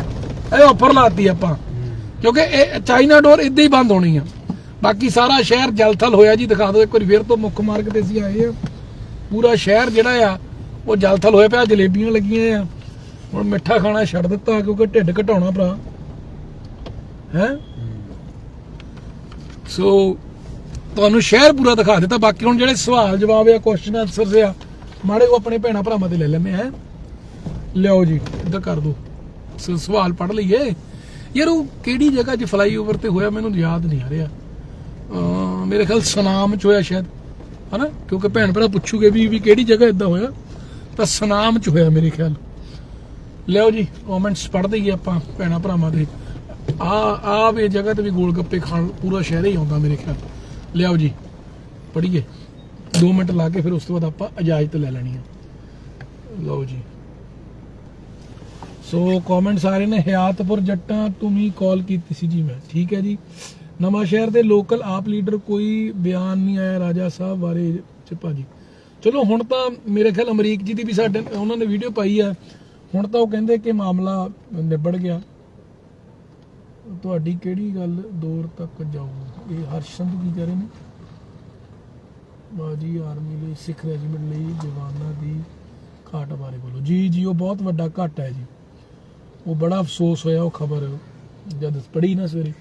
ਇਹ ਆਫਰ ਲਾਤੀ ਆਪਾਂ। ਕਿਉਂਕਿ ਇਹ ਚਾਈਨਾ ਡੋਰ ਇਦਾਂ ਹੀ ਬੰਦ ਹੋਣੀ ਆ। ਬਾਕੀ ਸਾਰਾ ਸ਼ਹਿਰ ਜਲਥਲ ਹੋਇਆ ਜੀ, ਦਿਖਾ ਦਿਓ ਇੱਕ ਵਾਰੀ, ਫੇਰ ਤੋਂ ਮੁੱਖ ਮਾਰਗ ਤੇ ਅਸੀਂ ਆਏ ਆ। ਪੂਰਾ ਸ਼ਹਿਰ ਜਿਹੜਾ ਆ, ਉਹ ਜਲਥਲ ਹੋਇਆ ਪਿਆ, ਜਲੇਬੀਆਂ ਲੱਗੀਆਂ ਆ। ਹੁਣ ਮਿੱਠਾ ਖਾਣਾ ਛੱਡ ਦਿੱਤਾ, ਕਿਉਂਕਿ ਢਿੱਡ ਘਟਾਉਣਾ ਭਰਾ। ਹੈ? ਸੋ ਤੁਹਾਨੂੰ ਸ਼ਹਿਰ ਪੂਰਾ ਦਿਖਾ ਦਿੱਤਾ। ਬਾਕੀ ਹੁਣ ਜਿਹੜੇ ਸਵਾਲ, ਜਵਾਬ ਆ ਕੁਐਸਚਨ ਆਨਸਰ ਆ, ਮਾੜੇ ਉਹ ਆਪਣੇ ਭੈਣਾ ਭਰਾਵਾਂ ਤੇ ਲੈ ਲੈਣੇ ਆ। ਲਿਆਓ ਜੀ, ਇੱਧਰ ਕਰ ਦੋ ਸਵਾਲ ਪੜ ਲਈਏ। ਯਾਰ ਉਹ ਕਿਹੜੀ ਜਗ੍ਹਾ 'ਚ ਫਲਾਈਓਵਰ ਤੇ ਹੋਇਆ ਮੈਨੂੰ ਯਾਦ ਨਹੀਂ ਆ ਰਿਹਾ। ਮੇਰੇ ਖਿਆਲ ਸਨਾਮ 'ਚ ਹੋਇਆ ਸ਼ਾਇਦ। ਹਨਾ? ਕਿਉਂਕਿ ਭੈਣ ਭਰਾ ਪੁੱਛੂਗੇ ਵੀ ਵੀ ਕਿਹੜੀ ਜਗ੍ਹਾ ਇਦਾਂ ਹੋਇਆ। ਤਾਂ ਸਨਾਮ 'ਚ ਹੋਇਆ ਮੇਰੇ ਖਿਆਲ। ਲਿਆਓ ਜੀ ਕਮੈਂਟਸ ਪੜ ਦਈਏ ਆਪਾਂ ਭੈਣਾ ਭਰਾਵਾਂ ਦੇ। ਆ ਆ ਵੀ ਜਗ੍ਹਾ ਤੇ ਵੀ ਗੋਲ ਗੱਪੇ ਖਾਣ ਪੂਰਾ ਸ਼ਹਿਰ ਹੀ ਆਉਂਦਾ ਮੇਰੇ ਖਿਆਲ। ਲਿਆਓ ਜੀ ਪੜੀਏ 2 ਮਿੰਟ ਲਾ ਕੇ ਫਿਰ ਉਸ ਤੋਂ ਬਾਅਦ ਆਪਾਂ ਇਜਾਜ਼ਤ ਲੈ ਲੈਣੀ ਹੈ ਲਓ ਜੀ। ਸੋ ਕਮੈਂਟਸ ਆ ਰਹੇ ਨੇ ਹਯਾਤਪੁਰ ਜੱਟਾਂ ਤੁਮੀ ਕਾਲ ਕੀਤੀ ਸੀ ਜੀ ਮੈਂ। ਠੀਕ ਹੈ ਜੀ। ਨਵਾਂ ਸ਼ਹਿਰ ਦੇ ਲੋਕਲ ਆਪ ਲੀਡਰ ਕੋਈ ਬਿਆਨ ਨਹੀਂ ਆਇਆ ਰਾਜਾ ਸਾਹਿਬ ਬਾਰੇ ਚ ਭਾਜੀ। ਚਲੋ, ਹੁਣ ਤਾਂ ਮੇਰੇ ਖਿਆਲ ਅਮਰੀਕ ਜੀ ਦੀ ਵੀ ਸਾਡੇ ਉਹਨਾਂ ਨੇ ਵੀਡੀਓ ਪਾਈ ਆ। ਹੁਣ ਤਾਂ ਉਹ ਕਹਿੰਦੇ ਕਿ ਮਾਮਲਾ ਨਿਬੜ ਗਿਆ। ਤੁਹਾਡੀ ਕਿਹੜੀ ਗੱਲ ਦੌਰ ਤੱਕ ਜਾਊ ਇਹ ਹਰਸ਼ ਕੀ ਕਹਿ ਰਹੇ ਨੇ? ਬਾਜੀ ਆਰਮੀ ਲਈ, ਸਿੱਖ ਰੈਜੀਮੈਂਟ ਲਈ ਜਵਾਨਾਂ ਦੀ ਘਾਟ ਬਾਰੇ ਬੋਲੋ। ਜੀ ਜੀ, ਉਹ ਬਹੁਤ ਵੱਡਾ ਘਾਟ ਹੈ ਜੀ। ਉਹ ਬੜਾ ਅਫਸੋਸ ਹੋਇਆ ਉਹ ਖਬਰ। ਜਦ ਪੜ੍ਹੀ ਨਾ ਸਵੇਰੇ,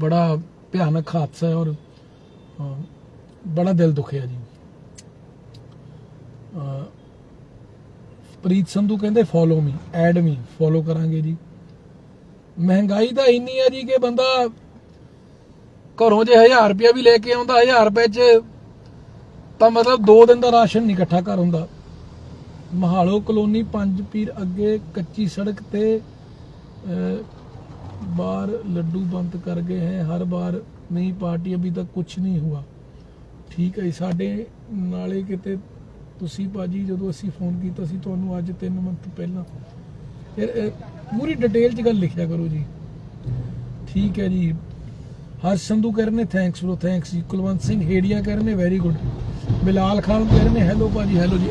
ਬੜਾ ਭਿਆਨਕ ਹਾਦਸਾ ਹੈ ਔਰ ਬੜਾ ਦਿਲ ਦੁਖਿਆ ਜੀ। ਪ੍ਰੀਤ ਸੰਧੂ ਕਹਿੰਦੇ follow me add me follow ਕਰਾਂਗੇ ਜੀ। ਮਹਿੰਗਾਈ ਤਾਂ ਇੰਨੀ ਹੈ ਜੀ ਕਿ ਬੰਦਾ ਘਰੋਂ ਜੇ 1000 ਰੁਪਇਆ ਵੀ ਲੈ ਕੇ ਆਉਂਦਾ 1000 ਰੁਪਏ 'ਚ ਤਾਂ ਮਤਲਬ 2 ਦਿਨ ਦਾ ਰਾਸ਼ਨ ਨਹੀਂ ਇਕੱਠਾ ਕਰ ਹੁੰਦਾ। ਮਹਾਲੋ ਕਲੋਨੀ ਪੰਜ ਪੀਰ ਅੱਗੇ ਕੱਚੀ ਸੜਕ ਤੇ बार ਲੱਡੂ ਬੰਦ ਕਰ ਗਏ ਹੈ। ਹਰ बार नहीं ਪਾਰਟੀ ਅਭੀ ਤੱਕ कुछ ਨਹੀਂ ਹੋਇਆ ਠੀਕ ਹੈ ਸਾਡੇ ਨਾਲੇ ਕਿਤੇ ਤੁਸੀਂ ਬਾਜੀ ਜਦੋਂ ਅਸੀਂ ਫੋਨ ਕੀਤਾ ਸੀ, ਤੁਹਾਨੂੰ ਅੱਜ 3 ਮਿੰਟ ਪਹਿਲਾਂ। ਫਿਰ ਪੂਰੀ ਡਿਟੇਲ 'ਚ ਗੱਲ ਲਿਖਿਆ ਕਰੋ ਜੀ। ਠੀਕ ਹੈ ਜੀ। ਹਰ ਸੰਧੂ ਕਹਿ ਰਹੇ ਨੇ ਥੈਂਕਸ ਬ్రో ਥੈਂਕਸ ਜੀ। ਕੁਲਵੰਤ ਸਿੰਘ ਹੇੜੀਆ ਕਹਿ ਰਹੇ ਨੇ ਵੈਰੀ ਗੁੱਡ ਬਿਲਾਲ ਖਾਨ ਕਹਿ ਰਹੇ ਨੇ ਹੈਲੋ ਭਾਜੀ ਹੈਲੋ ਜੀ।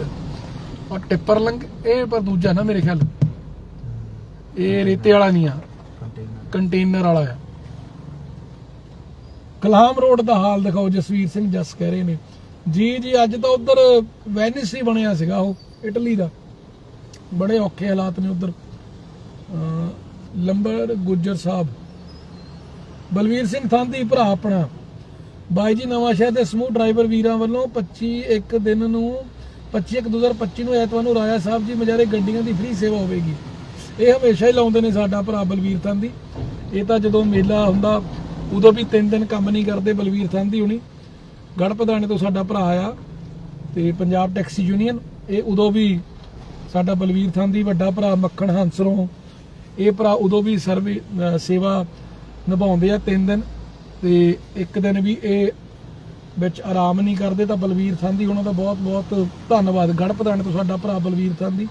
ਔਰ ਟਿੱਪਰ ਲੰਗ ਇਹ ਪਰ ਦੂਜਾ ਨਾ ਮੇਰੇ ਖਿਆਲ। ਇਹ ਰੇਤੇ ਵਾਲਾ ਨਹੀਂ ਆ। ਕੰਟੇਨਰ ਵਾਲਾ ਆ। ਕਲਾਮ ਰੋਡ ਦਾ ਹਾਲ ਦਿਖਾਓ, ਜਸਵੀਰ ਸਿੰਘ ਜਸ ਕਹਿ ਰਹੇ ਨੇ। ਜੀ ਜੀ, ਅੱਜ ਤਾਂ ਉਧਰ ਵੈਨਿਸ ਹੀ ਬਣਿਆ ਸੀਗਾ ਉਹ, ਇਟਲੀ ਦਾ। ਬੜੇ ਔਖੇ ਹਾਲਾਤ ਨੇ ਉਧਰ। ਲੰਬਰ ਗੁੱਜਰ ਸਾਹਿਬ। ਬਲਵੀਰ ਸਿੰਘ ਥਾਂਦੀ, ਭਰਾ ਆਪਣਾ। ਬਾਈ ਜੀ ਨਵਾਂ ਸ਼ਹਿਰ ਦੇ ਸਮੂਹ ਡਰਾਈਵਰ ਵੀਰਾਂ ਵੱਲੋਂ 25 ਇੱਕ ਦਿਨ ਨੂੰ 25 ਇੱਕ 2025 ਨੂੰ ਐਤਵਾਰ ਨੂੰ ਰਾਜਾ ਸਾਹਿਬ ਜੀ ਮਜਾਰੇ ਗੱਡੀਆਂ ਦੀ ਫ੍ਰੀ ਸੇਵਾ ਹੋਵੇਗੀ। ਇਹ ਹਮੇਸ਼ਾ ਹੀ ਲਾਉਂਦੇ ਨੇ ਸਾਡਾ ਭਰਾ ਬਲਵੀਰ ਥਾਂਦੀ ਇਹ ਤਾਂ ਜਦੋਂ ਮੇਲਾ ਹੁੰਦਾ, ਉਦੋਂ ਵੀ ਤਿੰਨ ਦਿਨ ਕੰਮ ਨਹੀਂ ਕਰਦੇ ਬਲਵੀਰ ਥਾਂਦੀ ਹੁਣੀ। ਗੜ ਪ੍ਰਧਾਨੇ ਤੋਂ ਸਾਡਾ ਭਰਾ ਆ ਤੇ ਪੰਜਾਬ ਟੈਕਸੀ ਯੂਨੀਅਨ, ਇਹ ਉਦੋਂ ਵੀ ਸਾਡਾ ਬਲਵੀਰ ਥਾਂਦੀ ਵੱਡਾ ਭਰਾ ਮੱਖਣ ਹੰਸਰੋਂ, ਇਹ ਭਰਾ ਉਦੋਂ ਵੀ ਸਰਵੀ ਸੇਵਾ ਨਿਭਾਉਂਦੇ ਆ ਤਿੰਨ ਦਿਨ ਤੇ ਇੱਕ ਦਿਨ ਵੀ ਇਹ ਵਿੱਚ ਆਰਾਮ ਨਹੀਂ ਕਰਦੇ ਤਾਂ ਬਲਵੀਰ ਥਾਂਦੀ ਉਹਨਾਂ ਦਾ ਬਹੁਤ ਬਹੁਤ ਧੰਨਵਾਦ। ਗੜ ਤੋਂ ਸਾਡਾ ਭਰਾ ਬਲਵੀਰ ਥਾਂਦੀ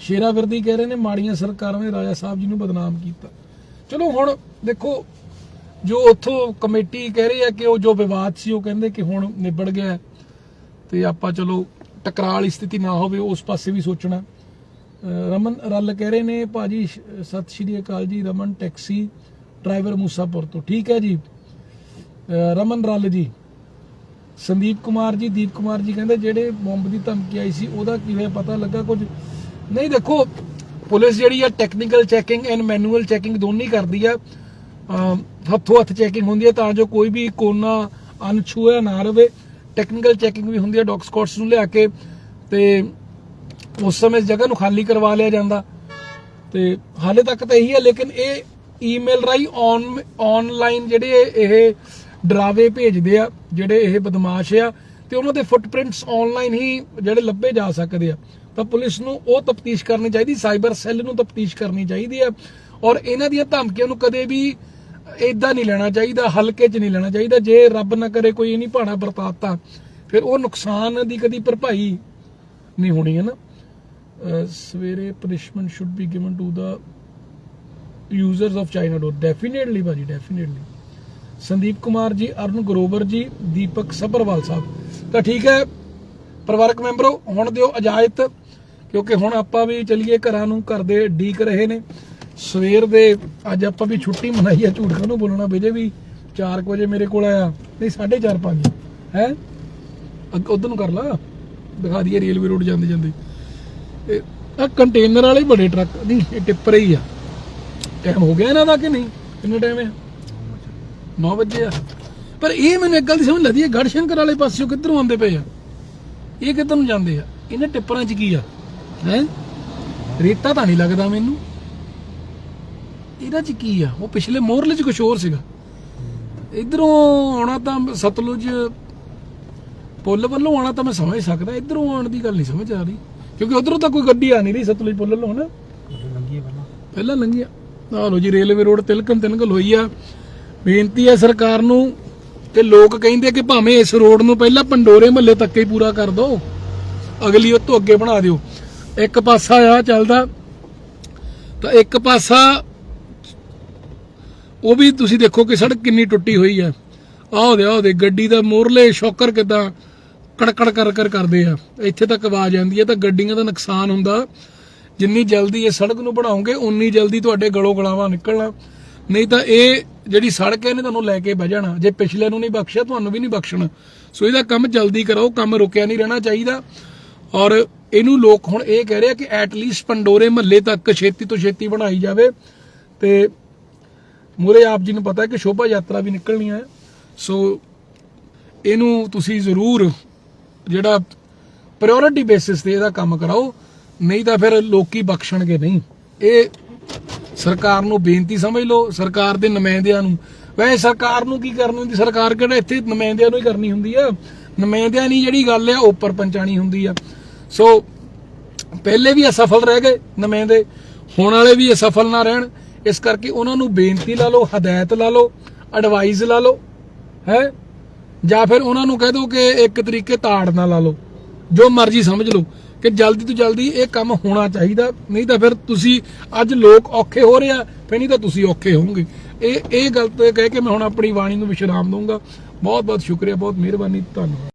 ਸ਼ੇਰਾ ਵਿਰਦੀ ਕਹਿ ਰਹੇ ਨੇ, ਮਾੜੀਆਂ ਸਰਕਾਰਾਂ ਨੇ ਰਾਜਾ ਸਾਹਿਬ ਜੀ ਨੂੰ ਬਦਨਾਮ ਕੀਤਾ। ਚਲੋ ਹੁਣ ਦੇਖੋ, ਜੋ ਉੱਥੋਂ ਕਮੇਟੀ ਕਹਿ ਰਹੀ ਹੈ ਕਿ ਉਹ ਜੋ ਵਿਵਾਦ ਸੀ, ਉਹ ਕਹਿੰਦੇ ਕਿ ਹੁਣ ਨਿਬੜ ਗਿਆ ਤੇ ਆਪਾਂ ਚਲੋ ਟਕਰਾਅ ਵਾਲੀ ਸਥਿਤੀ ਨਾ ਹੋਵੇ, ਉਸ ਪਾਸੇ ਵੀ ਸੋਚਣਾ। ਰਮਨ ਰੱਲ ਕਹਿ ਰਹੇ ਨੇ, ਭਾਜੀ ਸਤਿ ਸ਼੍ਰੀ ਅਕਾਲ ਜੀ, ਰਮਨ ਟੈਕਸੀ ਡਰਾਈਵਰ ਮੂਸਾਪੁਰ ਤੋਂ। ਠੀਕ ਹੈ ਜੀ? ਰਮਨ ਰਲ ਜੀ। ਸੰਦੀਪ ਕੁਮਾਰ ਜੀ, ਦੀਪ ਕੁਮਾਰ ਜੀ ਕਹਿੰਦੇ ਜਿਹੜੇ ਬੰਬ ਦੀ ਧਮਕੀ ਆਈ ਸੀ, ਉਹਦਾ ਕਿਵੇਂ ਪਤਾ ਲੱਗਾ ਕੁਝ? ਨਹੀਂ ਦੇਖੋ, ਪੁਲਿਸ ਜਿਹੜੀ ਆ technical checking and manual checking ਦੋਨੀ ਕਰਦੀ ਆ। ਹੱਥੋਂ ਹੱਥ ਚੈਕਿੰਗ ਹੁੰਦੀ ਹੈ ਤਾਂ ਜੋ ਕੋਈ ਵੀ ਕੋਨਾ ਅਨਛੂਆ ਨਾ ਰਵੇ। ਟੈਕਨੀਕਲ ਚੈਕਿੰਗ ਵੀ ਹੁੰਦੀ ਹੈ ਡੌਗ ਸਕਾਟਸ ਨੂੰ ਲਿਆ ਕੇ। ਤੇ ਉਸ ਸਮੇਂ ਜਗ੍ਹਾ ਨੂੰ ਖਾਲੀ ਕਰਵਾ ਲਿਆ ਜਾਂਦਾ। ਤੇ ਹਾਲੇ ਤੱਕ ਤਾਂ ਇਹੀ ਹੈ ਲੇਕਿਨ ਇਹ ਈਮੇਲ ਰਾਈ ਔਨ ਆਨਲਾਈਨ ਜਿਹੜੇ ਇਹ ਡਰਾਵੇ ਭੇਜਦੇ ਆ, ਜਿਹੜੇ ਇਹ ਬਦਮਾਸ਼ ਆ, ਤੇ ਉਹਨਾਂ ਦੇ ਫੁੱਟਪ੍ਰਿੰਟਸ ਆਨਲਾਈਨ ਹੀ ਜਿਹੜੇ ਲੱਭੇ ਜਾ ਸਕਦੇ ਆ। ਤਾਂ ਪੁਲਿਸ ਨੂੰ ਉਹ ਤਫਤੀਸ਼ ਕਰਨੀ ਚਾਹੀਦੀ ਸਾਈਬਰ ਸੈੱਲ ਨੂੰ ਤਫਤੀਸ਼ ਕਰਨੀ ਚਾਹੀਦੀ ਆ। ਔਰ ਇਹਨਾਂ ਦੀਆਂ ਧਮਕੀਆਂ ਨੂੰ ਕਦੇ ਵੀ ਇਦਾਂ ਨਹੀਂ ਲੈਣਾ ਚਾਹੀਦਾ, ਹਲਕੇ 'ਚ ਨਹੀਂ ਲੈਣਾ ਚਾਹੀਦਾ। ਜੇ ਰੱਬ ਨਾ ਕਰੇ ਕੋਈ ਨਹੀਂ ਭਾਣਾ ਵਰਤਾਤਾ, ਫਿਰ ਉਹ ਨੁਕਸਾਨ ਦੀ ਕਦੀ ਭਰਪਾਈ ਨਹੀਂ ਹੋਣੀ ਹੈ ਨਾ। ਸਵੇਰੇ punishment should be given to the users of China door definitely ਭਾਜੀ ਡੈਫੀਨੇਟਲੀ ਸੰਦੀਪ ਕੁਮਾਰ ਜੀ, ਅਰੁਣ ਗਰੋਵਰ ਜੀ, ਦੀਪਕ ਸੱਭਰਵਾਲ ਸਾਹਿਬ। ਤਾਂ ਠੀਕ ਹੈ, ਪਰਿਵਾਰਕ ਮੈਂਬਰੋ, ਹੁਣ ਦਿਓ ਇਜਾਜ਼ਤ, ਕਿਉਂਕਿ ਹੁਣ ਆਪਾਂ ਵੀ ਚਲੀਏ ਘਰਾਂ ਨੂੰ, ਘਰ ਦੇ ਡੀਕ ਰਹੇ ਨੇ। ਸਵੇਰ ਦੇ, ਅੱਜ ਆਪਾਂ ਵੀ ਛੁੱਟੀ ਮਨਾਈ ਆ, ਝੂਠ ਕਾਹਨੂੰ ਬੋਲਣਾ ਵਿਜੇ ਵੀ 4 ਵਜੇ ਮੇਰੇ ਕੋਲ ਆਇਆ। ਨਹੀਂ 4:30 5 ਹੈ? ਉਧਰ ਨੂੰ ਕਰ ਲਾ। ਦਿਖਾ ਦਈਏ ਰੇਲਵੇ ਰੋਡ ਜਾਂਦੇ ਜਾਂਦੇ। ਇਹ ਆ ਕੰਟੇਨਰ ਵਾਲੇ ਬੜੇ ਟਰੱਕ, ਨਹੀਂ, ਇਹ ਟਿੱਪਰ ਹੀ ਆ। ਟਾਈਮ ਹੋ ਗਿਆ ਇਹਨਾਂ ਦਾ ਕਿ ਨਹੀਂ? ਕਿੰਨਾ ਟਾਈਮ ਹੈ? 9 ਵਜੇ ਆ। ਪਰ ਇਹ ਮੈਨੂੰ ਇੱਕ ਗੱਲ ਦੀ ਸਮਝ ਲੱਗਦੀ ਹੈ ਗੜਸ਼ੰਕਰ ਵਾਲੇ ਪਾਸਿਓਂ ਕਿੱਧਰੋਂ ਆਉਂਦੇ ਪਏ ਆ? ਇਹ ਕਿੱਧਰ ਨੂੰ ਜਾਂਦੇ ਆ? ਇਹਨਾਂ ਟਿੱਪਰਾਂ 'ਚ ਕੀ ਆ? ਹੈ? ਰੇਤਾ ਤਾਂ ਨਹੀਂ ਲੱਗਦਾ ਮੈਨੂੰ। ਇਹਦਾ 'ਚ ਕੀ ਆ? ਉਹ ਪਿਛਲੇ ਮੋਰਲੇ 'ਚ ਕੁਝ ਹੋਰ ਸੀਗਾ। ਇਧਰੋਂ ਆਉਣਾ ਤਾਂ ਸਤਲੁਜ ਪੁੱਲ ਵੱਲੋਂ ਆਉਣਾ ਤਾਂ ਮੈਂ ਸਮਝ ਸਕਦਾ ਇਧਰੋਂ ਆਉਣ ਦੀ ਗੱਲ ਨਹੀਂ ਸਮਝ ਆ ਰਹੀ। ਕਿਉਂਕਿ ਉਧਰੋਂ ਤਾਂ ਕੋਈ ਗੱਡੀ ਆ ਨਹੀਂ ਰਹੀ ਸਤਲੁਜ ਪੁੱਲ ਵੱਲੋਂ ਹਨਾ? ਲੰਗੀ ਪਹਿਲਾਂ। ਪਹਿਲਾਂ ਲੰਘਿਆ। ਆਹ ਲੋ ਜੀ ਰੇਲਵੇ ਰੋਡ ਤਿਲਕਮ ਤਿਲਕਲ ਹੋਈ ਆ। ਬੇਨਤੀ ਹੈ ਸਰਕਾਰ ਨੂੰ ਕਿ ਲੋਕ ਕਹਿੰਦੇ ਕਿ ਭਾਵੇਂ ਇਸ ਰੋਡ ਨੂੰ ਪਹਿਲਾਂ ਪੰਡੋਰੇ ਮਹੱਲੇ ਤੱਕ ਹੀ ਪੂਰਾ ਕਰ ਦਿਓ ਅਗਲੀ ਉਹ ਤੋਂ ਅੱਗੇ ਬਣਾ ਦਿਓ। ਇੱਕ ਪਾਸਾ ਆ ਚੱਲਦਾ, ਤਾਂ ਇੱਕ ਪਾਸਾ ਉਹ ਵੀ ਤੁਸੀਂ ਦੇਖੋ ਕਿ ਸੜਕ ਕਿੰਨੀ ਟੁੱਟੀ ਹੋਈ ਆ। ਆਹ ਦੇ ਆਹ ਦੇ ਗੱਡੀ ਦਾ ਮੋਰਲੇ ਸ਼ੌਕਰ ਕਿਦਾਂ ਕੜਕੜ ਕਰ ਕਰ ਕਰਦੇ ਆ। ਇੱਥੇ ਤੱਕ ਆਵਾਜ਼ ਆਉਂਦੀ ਹੈ ਤਾਂ ਗੱਡੀਆਂ ਦਾ ਨੁਕਸਾਨ ਹੁੰਦਾ। ਜਿੰਨੀ ਜਲਦੀ ਇਹ ਸੜਕ ਨੂੰ ਬਣਾਉਂਗੇ ਉਨੀ ਜਲਦੀ ਤੁਹਾਡੇ ਗਲੋਂ ਗਲਾਵਾ ਨਿਕਲਣਾ। ਨਹੀਂ ਤਾਂ ਇਹ ਜਿਹੜੀ ਸੜਕ ਹੈ ਇਹਨੇ ਤੁਹਾਨੂੰ ਲੈ ਕੇ ਬਹਿ ਜਾਣਾ। ਜੇ ਪਿਛਲੇ ਨੂੰ ਨਹੀਂ ਬਖਸ਼ਿਆ, ਤੁਹਾਨੂੰ ਵੀ ਨਹੀਂ ਬਖਸ਼ਣਾ। ਸੋ ਇਹਦਾ ਕੰਮ ਜਲਦੀ ਕਰਾਓ ਕੰਮ ਰੁਕਿਆ ਨਹੀਂ ਰਹਿਣਾ ਚਾਹੀਦਾ। ਔਰ ਇਹਨੂੰ ਲੋਕ ਹੁਣ ਇਹ ਕਹਿ ਰਹੇ ਆ ਕਿ ਐਟ ਲੀਸਟ ਪੰਡੋਰੇ ਮਹੱਲੇ ਤੱਕ ਛੇਤੀ ਤੋਂ ਛੇਤੀ ਬਣਾਈ ਜਾਵੇ। ਤੇ ਮੂਰੇ ਆਪ ਜੀ ਨੂੰ ਪਤਾ ਕਿ ਸ਼ੋਭਾ ਯਾਤਰਾ ਵੀ ਨਿਕਲਣੀ ਹੈ। ਸੋ ਇਹਨੂੰ ਤੁਸੀਂ ਜ਼ਰੂਰ ਜਿਹੜਾ ਪ੍ਰਾਇੋਰਟੀ ਬੇਸਿਸ ਤੇ ਇਹਦਾ ਕੰਮ ਕਰਾਓ। ਨਹੀਂ ਤਾਂ ਫਿਰ ਲੋਕੀ ਬਖਸ਼ਣਗੇ ਨਹੀਂ। ਇਹ ਸਰਕਾਰ ਨੂੰ ਬੇਨਤੀ ਸਮਝ ਲਓ, ਸਰਕਾਰ ਦੇ ਨੁਮਾਇੰਦਿਆਂ ਨੂੰ। ਵੈਸੇ ਸਰਕਾਰ ਨੂੰ ਕੀ ਕਰਨੀ ਹੁੰਦੀ? ਸਰਕਾਰ ਕਿਹੜਾ ਇੱਥੇ ਨੁਮਾਇੰਦਿਆਂ ਨੂੰ ਹੀ ਕਰਨੀ ਹੁੰਦੀ ਆ? ਨੁਮਾਇੰਦਿਆਂ ਨਹੀਂ ਜਿਹੜੀ ਗੱਲ ਆ ਉੱਪਰ ਪਹੁੰਚਾਣੀ ਹੁੰਦੀ ਆ। ਸੋ, ਪਹਿਲੇ ਵੀ ਅਸਫਲ ਰਹਿ ਗਏ ਨੁਮਾਇੰਦੇ, ਹੁਣ ਵਾਲੇ ਵੀ ਅਸਫਲ ਨਾ ਰਹਿਣ। ਇਸ ਕਰਕੇ ਉਹਨਾਂ ਨੂੰ ਬੇਨਤੀ ਲਾ ਲਓ, ਹਦਾਇਤ ਲਾ ਲਓ ਐਡਵਾਈਸ ਲਾ ਲਓ, ਹੈ? ਜਾਂ ਫਿਰ ਉਹਨਾਂ ਨੂੰ ਕਹਿ ਦਿਓ ਕਿ ਇੱਕ ਤਰੀਕੇ ਤਾੜ ਨਾ ਲਾ ਲਓ। ਜੋ ਮਰਜ਼ੀ ਸਮਝ ਲਓ। ਕਿ ਜਲਦੀ ਤੋਂ ਜਲਦੀ ਇਹ ਕੰਮ ਹੋਣਾ ਚਾਹੀਦਾ। ਨਹੀਂ ਤਾਂ ਫਿਰ ਤੁਸੀਂ ਅੱਜ ਲੋਕ ਔਖੇ ਹੋ ਰਹੇ ਆ, ਫਿਰ ਨਹੀਂ ਤਾਂ ਤੁਸੀਂ ਔਖੇ ਹੋਵੋਗੇ। ਇਹ ਇਹ ਗੱਲ ਤੇ ਕਹਿ ਕੇ ਮੈਂ ਹੁਣ ਆਪਣੀ ਬਾਣੀ ਨੂੰ ਵਿਸ਼ਰਾਮ ਦਊਂਗਾ। ਬਹੁਤ ਬਹੁਤ ਸ਼ੁਕਰੀਆ, ਬਹੁਤ ਮਿਹਰਬਾਨੀ, ਧੰਨਵਾਦ।